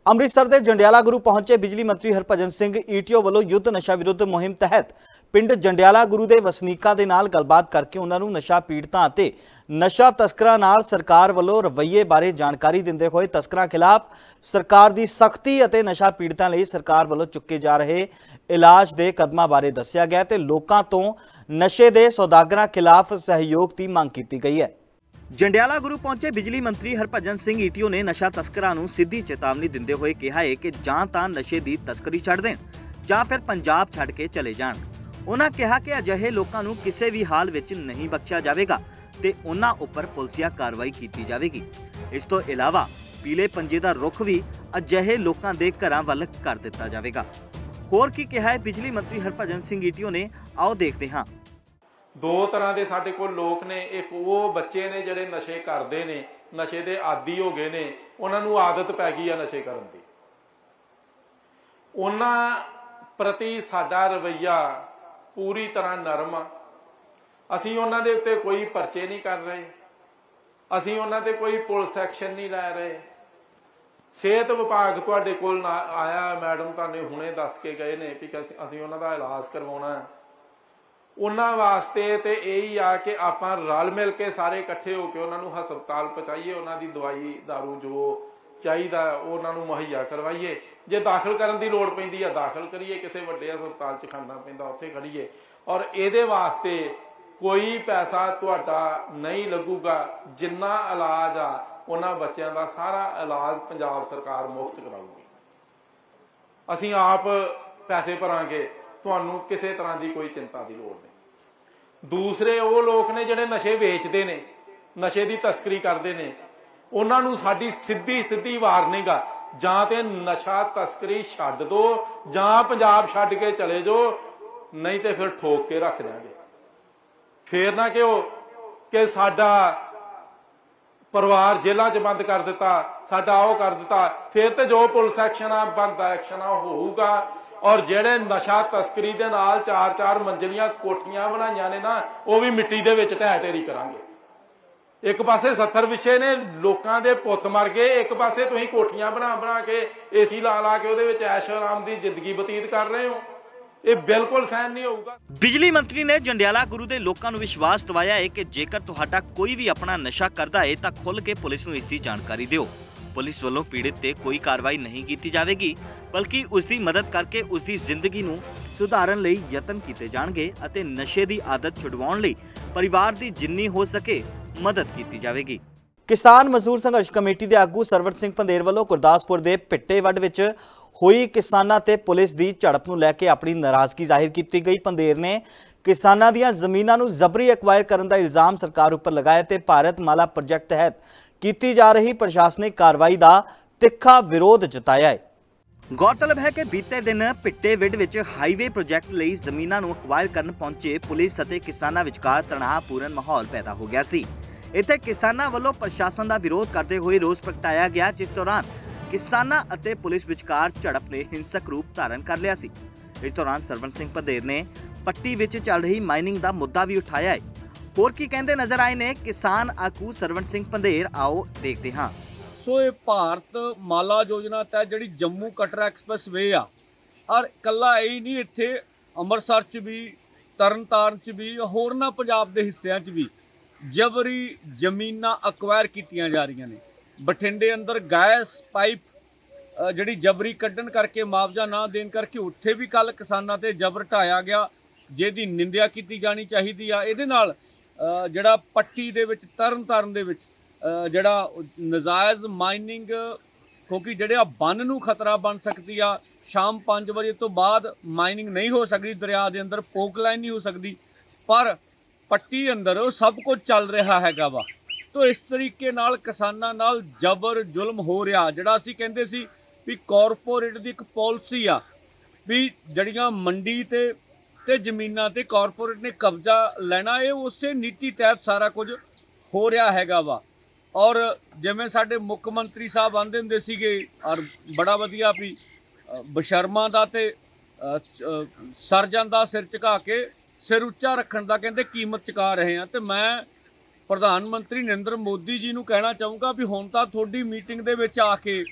ਅੰਮ੍ਰਿਤਸਰ ਦੇ ਜੰਡਿਆਲਾ ਗੁਰੂ ਪਹੁੰਚੇ ਬਿਜਲੀ ਮੰਤਰੀ ਹਰਭਜਨ ਸਿੰਘ ਈਟੀਓ ਵੱਲੋਂ ਯੁੱਧ ਨਸ਼ਾ ਵਿਰੁੱਧ ਮੁਹਿੰਮ ਤਹਿਤ ਪਿੰਡ ਜੰਡਿਆਲਾ ਗੁਰੂ ਦੇ ਵਸਨੀਕਾਂ ਦੇ ਨਾਲ ਗੱਲਬਾਤ ਕਰਕੇ ਉਹਨਾਂ ਨੂੰ ਨਸ਼ਾ ਪੀੜਤਾਂ ਅਤੇ ਨਸ਼ਾ ਤਸਕਰਾਂ ਨਾਲ ਸਰਕਾਰ ਵੱਲੋਂ ਰਵੱਈਏ ਬਾਰੇ ਜਾਣਕਾਰੀ ਦਿੰਦੇ ਹੋਏ ਤਸਕਰਾਂ ਖਿਲਾਫ ਸਰਕਾਰ ਦੀ ਸਖਤੀ ਅਤੇ ਨਸ਼ਾ ਪੀੜਤਾਂ ਲਈ ਸਰਕਾਰ ਵੱਲੋਂ ਚੁੱਕੇ ਜਾ ਰਹੇ ਇਲਾਜ ਦੇ ਕਦਮਾਂ ਬਾਰੇ ਦੱਸਿਆ ਗਿਆ ਤੇ ਲੋਕਾਂ ਤੋਂ ਨਸ਼ੇ ਦੇ ਸੌਦਾਗਰਾਂ ਖਿਲਾਫ ਸਹਿਯੋਗ ਦੀ ਮੰਗ ਕੀਤੀ ਗਈ ਹੈ। ਜੰਡਿਆਲਾ ਗੁਰੂ ਪਹੁੰਚੇ ਬਿਜਲੀ ਮੰਤਰੀ ਹਰਭਜਨ ਸਿੰਘ ਈਟੀਓ ਨੇ ਨਸ਼ਾ ਤਸਕਰਾਂ ਨੂੰ ਸਿੱਧੀ ਚੇਤਾਵਨੀ ਦਿੰਦੇ ਹੋਏ ਕਿਹਾ ਹੈ ਕਿ ਜਾਂ ਤਾਂ ਨਸ਼ੇ ਦੀ ਤਸਕਰੀ ਛੱਡ ਦੇਣ ਜਾਂ ਫਿਰ ਪੰਜਾਬ ਛੱਡ ਕੇ ਚਲੇ ਜਾਣ। ਉਹਨਾਂ ਕਿਹਾ ਕਿ ਅਜਿਹੇ ਲੋਕਾਂ ਨੂੰ ਕਿਸੇ ਵੀ ਹਾਲ ਵਿੱਚ ਨਹੀਂ ਬਖਸ਼ਿਆ ਜਾਵੇਗਾ ਤੇ ਉਹਨਾਂ ਉੱਪਰ ਪੁਲਸੀਆ ਕਾਰਵਾਈ ਕੀਤੀ ਜਾਵੇਗੀ। ਇਸ ਤੋਂ ਇਲਾਵਾ ਪੀਲੇ ਪੰਜੇ ਦਾ ਰੁੱਖ ਵੀ ਅਜਿਹੇ ਲੋਕਾਂ ਦੇ ਘਰਾਂ ਵੱਲ ਕਰ ਦਿੱਤਾ ਜਾਵੇਗਾ। ਹੋਰ ਕੀ ਕਿਹਾ ਹੈ ਬਿਜਲੀ ਮੰਤਰੀ ਹਰਭਜਨ ਸਿੰਘ ਈਟੀਓ ਨੇ? ਆਓ ਦੇਖਦੇ ਹਾਂ। ਦੋ ਤਰ੍ਹਾਂ ਦੇ ਸਾਡੇ ਕੋਲ ਲੋਕ ਨੇ। ਇੱਕ ਉਹ ਬੱਚੇ ਨੇ ਜਿਹੜੇ ਨਸ਼ੇ ਕਰਦੇ ਨੇ, ਨਸ਼ੇ ਦੇ ਆਦੀ ਹੋ ਗਏ ਨੇ, ਉਹਨਾਂ ਨੂੰ ਆਦਤ ਪੈ ਗਈ ਆ ਨਸ਼ੇ ਕਰਨ ਦੀ। ਉਹਨਾਂ ਪ੍ਰਤੀ ਸਾਡਾ ਰਵਈਆ ਪੂਰੀ ਤਰ੍ਹਾਂ ਨਰਮ ਆ। ਅਸੀਂ ਉਹਨਾਂ ਦੇ ਉੱਤੇ ਕੋਈ ਪਰਚੇ ਨਹੀਂ ਕਰ ਰਹੇ। ਅਸੀਂ ਉਹਨਾਂ ਤੇ ਕੋਈ ਪੁਲਿਸ ਐਕਸ਼ਨ ਨਹੀਂ ਲੈ ਰਹੇ। ਸਿਹਤ ਵਿਭਾਗ ਤੁਹਾਡੇ ਕੋਲ ਨਾ ਆਇਆ, ਮੈਡਮ ਤੁਹਾਨੂੰ ਹੁਣੇ ਦੱਸ ਕੇ ਗਏ ਨੇ ਕਿ ਅਸੀਂ- ਅਸੀਂ ਉਹਨਾਂ ਦਾ ਇਲਾਜ ਕਰਵਾਉਣਾ। ਹੈ ਉਹਨਾਂ ਵਾਸਤੇ ਤੇ ਇਹ ਹੀ ਆ ਕਿ ਆਪਾਂ ਰਲ ਮਿਲ ਕੇ ਸਾਰੇ ਇਕੱਠੇ ਹੋ ਕੇ ਉਹਨਾਂ ਨੂੰ ਹਸਪਤਾਲ ਪਹੁੰਚਾਈਏ, ਉਹਨਾਂ ਦੀ ਦਵਾਈ दारू ਜੋ ਚਾਹੀਦਾ ਉਹਨਾਂ ਨੂੰ ਮੁਹੱਈਆ ਕਰਵਾਈਏ। ਜੇ ਦਾਖਲ ਕਰਨ ਦੀ ਲੋੜ ਪੈਂਦੀ ਆ, ਦਾਖਲ ਕਰੀਏ, ਕਿਸੇ ਵੱਡੇ ਹਸਪਤਾਲ 'ਚ ਖੜਨਾ ਪੈਂਦਾ, ਉੱਥੇ ਖੜੀਏ ਔਰ ਇਹਦੇ ਵਾਸਤੇ ਕੋਈ ਪੈਸਾ ਤੁਹਾਡਾ ਨਹੀਂ ਲੱਗੂਗਾ, ਜਿੰਨਾ ਇਲਾਜ ਆ, ਉਹਨਾਂ ਬੱਚਿਆਂ ਦਾ ਸਾਰਾ ਇਲਾਜ ਪੰਜਾਬ ਸਰਕਾਰ ਮੁਫਤ ਕਰਾਊਗੀ। ਅਸੀਂ ਆਪ ਪੈਸੇ ਭਰਾਂਗੇ, ਤੁਹਾਨੂੰ ਕਿਸੇ ਤਰ੍ਹਾਂ ਦੀ ਕੋਈ ਚਿੰਤਾ ਦੀ ਲੋੜ ਨਹੀਂ। ਦੂਸਰੇ ਉਹ ਲੋਕ ਨੇ ਜਿਹੜੇ ਨਸ਼ੇ ਵੇਚਦੇ ਨੇ, ਨਸ਼ੇ ਦੀ ਤਸਕਰੀ ਕਰਦੇ ਨੇ, ਉਹਨਾਂ ਨੂੰ ਸਾਡੀ ਸਿੱਧੀ ਸਿੱਧੀ ਵਾਰਨਿੰਗ ਆ ਜਾਂ ਤੇ ਨਸ਼ਾ ਤਸਕਰੀ ਛੱਡ ਦੋ, ਜਾਂ ਪੰਜਾਬ ਛੱਡ ਕੇ ਚਲੇ ਜਾਓ, ਨਹੀਂ ਤੇ ਫਿਰ ਠੋਕ ਕੇ ਰੱਖ ਦਿਆਂਗੇ। ਫੇਰ ਨਾ ਕਿਉ ਕਿ ਸਾਡਾ ਪਰਿਵਾਰ ਜੇਲ੍ਹਾਂ 'ਚ ਬੰਦ ਕਰ ਦਿੱਤਾ, ਸਾਡਾ ਉਹ ਕਰ ਦਿੱਤਾ, ਫਿਰ ਤੇ ਜੋ ਪੁਲਿਸ ਐਕਸ਼ਨ ਆ ਬੰਦ ਐਕਸ਼ਨ ਆ ਹੋਊਗਾ ਔਰ ਜਿਹੜੇ ਨਸ਼ਾ ਤਸਕਰੀ ਦੇ ਨਾਲ ਚਾਰ ਚਾਰ ਮੰਜ਼ਲੀਆਂ ਕੋਠੀਆਂ ਬਣਾਈਆਂ ਨੇ ਨਾ, ਉਹ ਵੀ ਮਿੱਟੀ ਦੇ ਵਿੱਚ ਢਹਿ ਢੇਰੀ ਕਰਾਂਗੇ। ਇੱਕ ਪਾਸੇ 70 ਵਿਸ਼ੇ ਨੇ, ਲੋਕਾਂ ਦੇ ਪੁੱਤ ਮਰ ਗਏ, ਇੱਕ ਪਾਸੇ ਤੁਸੀਂ ਕੋਠੀਆਂ ਬਣਾ ਬਣਾ ਕੇ ਏਸੀ ਲਾ ਲਾ ਕੇ ਉਹਦੇ ਵਿੱਚ ਐਸ਼ ਆਰਾਮ ਦੀ ਜ਼ਿੰਦਗੀ ਬਤੀਤ ਕਰ ਰਹੇ ਹੋ। ਇਹ ਬਿਲਕੁਲ ਸਹਿਨ ਨਹੀਂ ਹੋਊਗਾ। ਬਿਜਲੀ ਮੰਤਰੀ ਨੇ ਜੰਡਿਆਲਾ ਗੁਰੂ ਦੇ ਲੋਕਾਂ ਨੂੰ ਵਿਸ਼ਵਾਸ ਦਿਵਾਇਆ ਹੈ ਕਿ ਜੇਕਰ ਤੁਹਾਡਾ ਕੋਈ ਵੀ ਆਪਣਾ ਨਸ਼ਾ ਕਰਦਾ ਹੈ, ਤਾਂ ਖੁੱਲ੍ਹ ਕੇ ਪੁਲਿਸ ਨੂੰ ਇਸ ਦੀ ਜਾਣਕਾਰੀ ਦਿਓ। ਪੁਲਿਸ ਵੱਲੋਂ ਪੀੜਿਤ ਤੇ ਕੋਈ ਕਾਰਵਾਈ ਨਹੀਂ ਕੀਤੀ ਜਾਵੇਗੀ, ਬਲਕਿ ਉਸ ਦੀ ਮਦਦ ਕਰਕੇ ਉਸ ਦੀ ਜ਼ਿੰਦਗੀ ਨੂੰ ਸੁਧਾਰਨ ਲਈ ਯਤਨ ਕੀਤੇ ਜਾਣਗੇ ਅਤੇ ਨਸ਼ੇ ਦੀ ਆਦਤ ਛੁਡਵਾਉਣ ਲਈ ਪਰਿਵਾਰ ਦੀ ਜਿੰਨੀ ਹੋ ਸਕੇ ਮਦਦ ਕੀਤੀ ਜਾਵੇਗੀ। ਕਿਸਾਨ ਮਜ਼ਦੂਰ ਸੰਘਰਸ਼ ਕਮੇਟੀ ਦੇ ਆਗੂ ਸਰਵਰ ਸਿੰਘ ਪੰਦੇਰ ਵੱਲੋਂ ਗੁਰਦਾਸਪੁਰ ਦੇ ਪਿੱਟੇ ਵੱਡ ਵਿੱਚ ਹੋਈ ਕਿਸਾਨਾਂ ਤੇ ਪੁਲਿਸ ਦੀ ਝੜਪ ਨੂੰ ਲੈ ਕੇ ਆਪਣੀ ਨਾਰਾਜ਼ਗੀ ਜ਼ਾਹਿਰ ਕੀਤੀ ਗਈ। ਪੰਦੇਰ ਨੇ ਕਿਸਾਨਾਂ ਦੀਆਂ ਜ਼ਮੀਨਾਂ ਨੂੰ ਜ਼ਬਰੀ ਐਕਵਾਇਰ ਕਰਨ ਦਾ ਇਲਜ਼ਾਮ ਸਰਕਾਰ ਉੱਪਰ ਲਗਾਇਆ ਤੇ ਭਾਰਤ ਮਾਲਾ ਪ੍ਰੋਜੈਕਟ ਤਹਿਤ ਕੀਤੀ ਜਾ ਰਹੀ ਪ੍ਰਸ਼ਾਸਨਿਕ ਕਾਰਵਾਈ ਦਾ ਤਿੱਖਾ ਵਿਰੋਧ ਜਤਾਇਆ ਹੈ। ਗੌਰਤਲਬ ਹੈ ਕਿ ਬੀਤੇ ਦਿਨ ਪਿੱਟੇਵਿੰਡ ਵਿੱਚ ਹਾਈਵੇ ਪ੍ਰੋਜੈਕਟ ਲਈ ਜ਼ਮੀਨਾਂ ਨੂੰ ਅਕਵਾਇਰ ਕਰਨ ਪਹੁੰਚੇ ਪੁਲਿਸ ਅਤੇ ਕਿਸਾਨਾਂ ਵਿਚਕਾਰ ਤਣਾਅਪੂਰਨ ਮਾਹੌਲ ਪੈਦਾ ਹੋ ਗਿਆ ਸੀ। ਇੱਥੇ ਕਿਸਾਨਾਂ ਵੱਲੋਂ ਪ੍ਰਸ਼ਾਸਨ ਦਾ ਵਿਰੋਧ ਕਰਦੇ ਹੋਏ ਰੋਸ ਪ੍ਰਗਟਾਇਆ ਗਿਆ, ਜਿਸ ਦੌਰਾਨ ਕਿਸਾਨਾਂ ਅਤੇ ਪੁਲਿਸ ਵਿਚਕਾਰ ਝੜਪ ਨੇ ਹਿੰਸਕ ਰੂਪ ਧਾਰਨ ਕਰ ਲਿਆ ਸੀ। ਇਸ ਦੌਰਾਨ ਸਰਵਨ ਸਿੰਘ ਪਧੇਰ ਨੇ ਪੱਟੀ ਵਿੱਚ ਚੱਲ ਰਹੀ ਮਾਈਨਿੰਗ ਦਾ ਮੁੱਦਾ ਵੀ ਉਠਾਇਆ ਹੈ। ਹੋਰ ਕੀ ਕਹਿੰਦੇ ਨਜ਼ਰ ਆਏ ਨੇ? ਕਿਸਾਨ ਆਗੂ ਸਰਵਣ ਸਿੰਘ ਪੰਧੇਰ, ਆਓ ਦੇਖਦੇ ਹਾਂ। ਸੋ ਇਹ ਭਾਰਤ ਮਾਲਾ ਯੋਜਨਾ ਤਹਿਤ ਜਿਹੜੀ ਜੰਮੂ ਕਟਰਾ ਐਕਸਪ੍ਰੈਸ ਵੇ ਆ ਔਰ ਕੱਲਾ ਇਹ ਹੀ ਨਹੀਂ, ਇੱਥੇ ਅੰਮ੍ਰਿਤਸਰ 'ਚ ਵੀ, ਤਰਨਤਾਰਨ 'ਚ ਵੀ, ਹੋਰਨਾਂ ਪੰਜਾਬ ਦੇ ਹਿੱਸਿਆਂ 'ਚ ਵੀ ਜਬਰੀ ਜ਼ਮੀਨਾਂ ਅਕਵਾਇਰ ਕੀਤੀਆਂ ਜਾ ਰਹੀਆਂ ਨੇ। ਬਠਿੰਡੇ ਅੰਦਰ ਗੈਸ ਪਾਈਪ ਜਿਹੜੀ ਜਬਰੀ ਕੱਢਣ ਕਰਕੇ ਮੁਆਵਜ਼ਾ ਨਾ ਦੇਣ ਕਰਕੇ ਉੱਥੇ ਵੀ ਕੱਲ ਕਿਸਾਨਾਂ ਤੇ ਜਬਰ ਢਾਇਆ ਗਿਆ, ਜਿਹਦੀ ਨਿੰਦਿਆ ਕੀਤੀ ਜਾਣੀ ਚਾਹੀਦੀ ਆ। ਇਹਦੇ ਨਾਲ ਜਿਹੜਾ ਪੱਟੀ ਦੇ ਵਿੱਚ ਤਰਨ ਤਰਨਤਾਰਨ ਦੇ ਵਿੱਚ ਜਿਹੜਾ ਉਹ ਨਜਾਇਜ਼ ਮਾਈਨਿੰਗ ਕਿਉਂਕਿ ਜਿਹੜੇ ਆ ਬੰਨ ਨੂੰ ਖਤਰਾ ਬਣ ਸਕਦੀ ਆ, ਸ਼ਾਮ 5 ਵਜੇ ਤੋਂ ਬਾਅਦ ਮਾਈਨਿੰਗ ਨਹੀਂ ਹੋ ਸਕਦੀ, ਦਰਿਆ ਦੇ ਅੰਦਰ ਪੋਕ ਲਾਈਨ ਨਹੀਂ ਹੋ ਸਕਦੀ। ਪਰ ਪੱਟੀ ਅੰਦਰ ਸਭ ਕੁਝ ਚੱਲ ਰਿਹਾ ਹੈਗਾ ਵਾ। ਤੋ ਇਸ ਤਰੀਕੇ ਨਾਲ ਕਿਸਾਨਾਂ ਨਾਲ ਜ਼ਬਰ ਜ਼ੁਲਮ ਹੋ ਰਿਹਾ। ਜਿਹੜਾ ਅਸੀਂ ਕਹਿੰਦੇ ਸੀ ਵੀ ਕਾਰਪੋਰੇਟ ਦੀ ਇੱਕ ਪਾਲਿਸੀ ਆ, ਵੀ ਜਿਹੜੀਆਂ ਮੰਡੀ ਤੇ ਤੇ ਜ਼ਮੀਨਾਂ ਤੇ ਕਾਰਪੋਰੇਟ ਨੇ ਕਬਜ਼ਾ ਲੈਣਾ ਇਹ ਉਸੇ ਨੀਤੀ ਤਹਿਤ ਸਾਰਾ ਕੁਝ ਹੋ ਰਿਹਾ ਹੈਗਾ ਵਾ। ਔਰ ਜਿਵੇਂ ਸਾਡੇ ਮੁੱਖ ਮੰਤਰੀ ਸਾਹਿਬ ਆਂਦੇ ਹੁੰਦੇ ਸੀਗੇ ਔਰ ਬੜਾ ਵਧੀਆ ਵੀ ਅ, ਬਸ਼ਰਮਾ ਦਾ ਤੇ ਸਰਜਨ ਦਾ ਸਿਰ ਝੁਕਾ ਕੇ ਸਿਰ ਉੱਚਾ ਰੱਖਣ ਦਾ ਕਹਿੰਦੇ ਕੀਮਤ ਚੁਕਾ ਰਹੇ ਆ। ਤੇ ਮੈਂ ਪ੍ਰਧਾਨ ਮੰਤਰੀ ਨਰਿੰਦਰ ਮੋਦੀ ਜੀ ਨੂੰ ਕਹਿਣਾ ਚਾਹੂੰਗਾ ਵੀ ਹੁਣ ਤਾਂ ਤੁਹਾਡੀ ਮੀਟਿੰਗ ਦੇ ਵਿੱਚ ਆ ਕੇ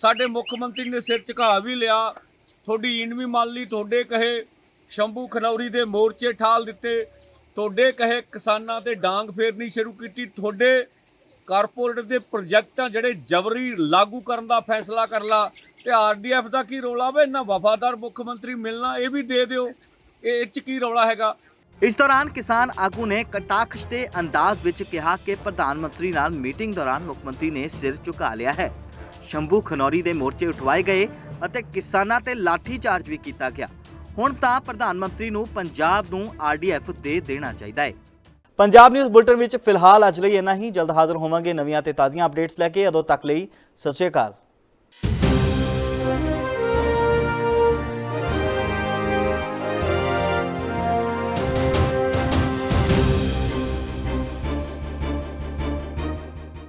ਸਾਡੇ ਮੁੱਖ ਮੰਤਰੀ ਨੇ ਸਿਰ ਝੁਕਾ ਵੀ ਲਿਆ। ਤੁਹਾਡੀ ਈਨ ਵੀ ਮੰਨ ਲਈ ਤੁਹਾਡੇ ਕਹੇ ਸ਼ੰਭੂ ਖਨੌਰੀ ਦੇ ਮੋਰਚੇ ਠਾਲ ਦਿੱਤੇ। ਤੁਹਾਡੇ ਕਹੇ ਕਿਸਾਨਾਂ ਤੇ ਡਾਂਗ ਫੇਰਨੀ ਸ਼ੁਰੂ ਕੀਤੀ। ਤੁਹਾਡੇ ਕਾਰਪੋਰੇਟ ਦੇ ਪ੍ਰੋਜੈਕਟਾਂ ਜਿਹੜੇ ਜਬਰੀ ਲਾਗੂ ਕਰਨ ਦਾ ਫੈਸਲਾ ਕਰ ਲਾ। ਤੇ ਆਰਡੀਐਫ ਦਾ ਕੀ ਰੋਲਾ ਵੇ? ਇੰਨਾ ਵਫਾਦਾਰ ਮੁੱਖ ਮੰਤਰੀ ਮਿਲਣਾ ਇਹ ਵੀ ਦੇ ਦਿਓ। ਇਹ 'ਚ ਕੀ ਰੌਲਾ ਹੈਗਾ? ਇਸ ਦੌਰਾਨ ਕਿਸਾਨ ਆਗੂ ਨੇ ਕਟਾਖਸ਼ ਦੇ ਅੰਦਾਜ਼ ਵਿੱਚ ਕਿਹਾ ਕਿ ਪ੍ਰਧਾਨ ਮੰਤਰੀ ਨਾਲ ਮੀਟਿੰਗ ਦੌਰਾਨ ਮੁੱਖ ਮੰਤਰੀ ਨੇ ਸਿਰ ਝੁਕਾ ਲਿਆ ਹੈ। ਸ਼ੰਭੂ ਖਨੌਰੀ ਦੇ ਮੋਰਚੇ ਉਠਵਾਏ ਗਏ ਅਤੇ ਕਿਸਾਨਾਂ ਤੇ ਲਾਠੀ ਚਾਰਜ ਵੀ ਕੀਤਾ ਗਿਆ। ਹੁਣ ਤਾਂ ਪ੍ਰਧਾਨ ਮੰਤਰੀ ਨੂੰ ਪੰਜਾਬ ਨੂੰ ਆਰਡੀਐਫ ਦੇ ਦੇਣਾ ਚਾਹੀਦਾ ਹੈ। ਪੰਜਾਬ ਨਿਊਜ਼ ਬੁਲਟਨ ਵਿੱਚ ਫਿਲਹਾਲ ਅੱਜ ਲਈ ਇੰਨਾ ਹੀ। ਜਲਦ ਹਾਜ਼ਰ ਹੋਵਾਂਗੇ ਨਵੀਆਂ ਤੇ ਤਾਜ਼ੀਆਂ ਅਪਡੇਟਸ ਲੈ ਕੇ। ਅਦੋਂ ਤੱਕ ਲਈ ਸਤਿ ਸ਼੍ਰੀ ਅਕਾਲ।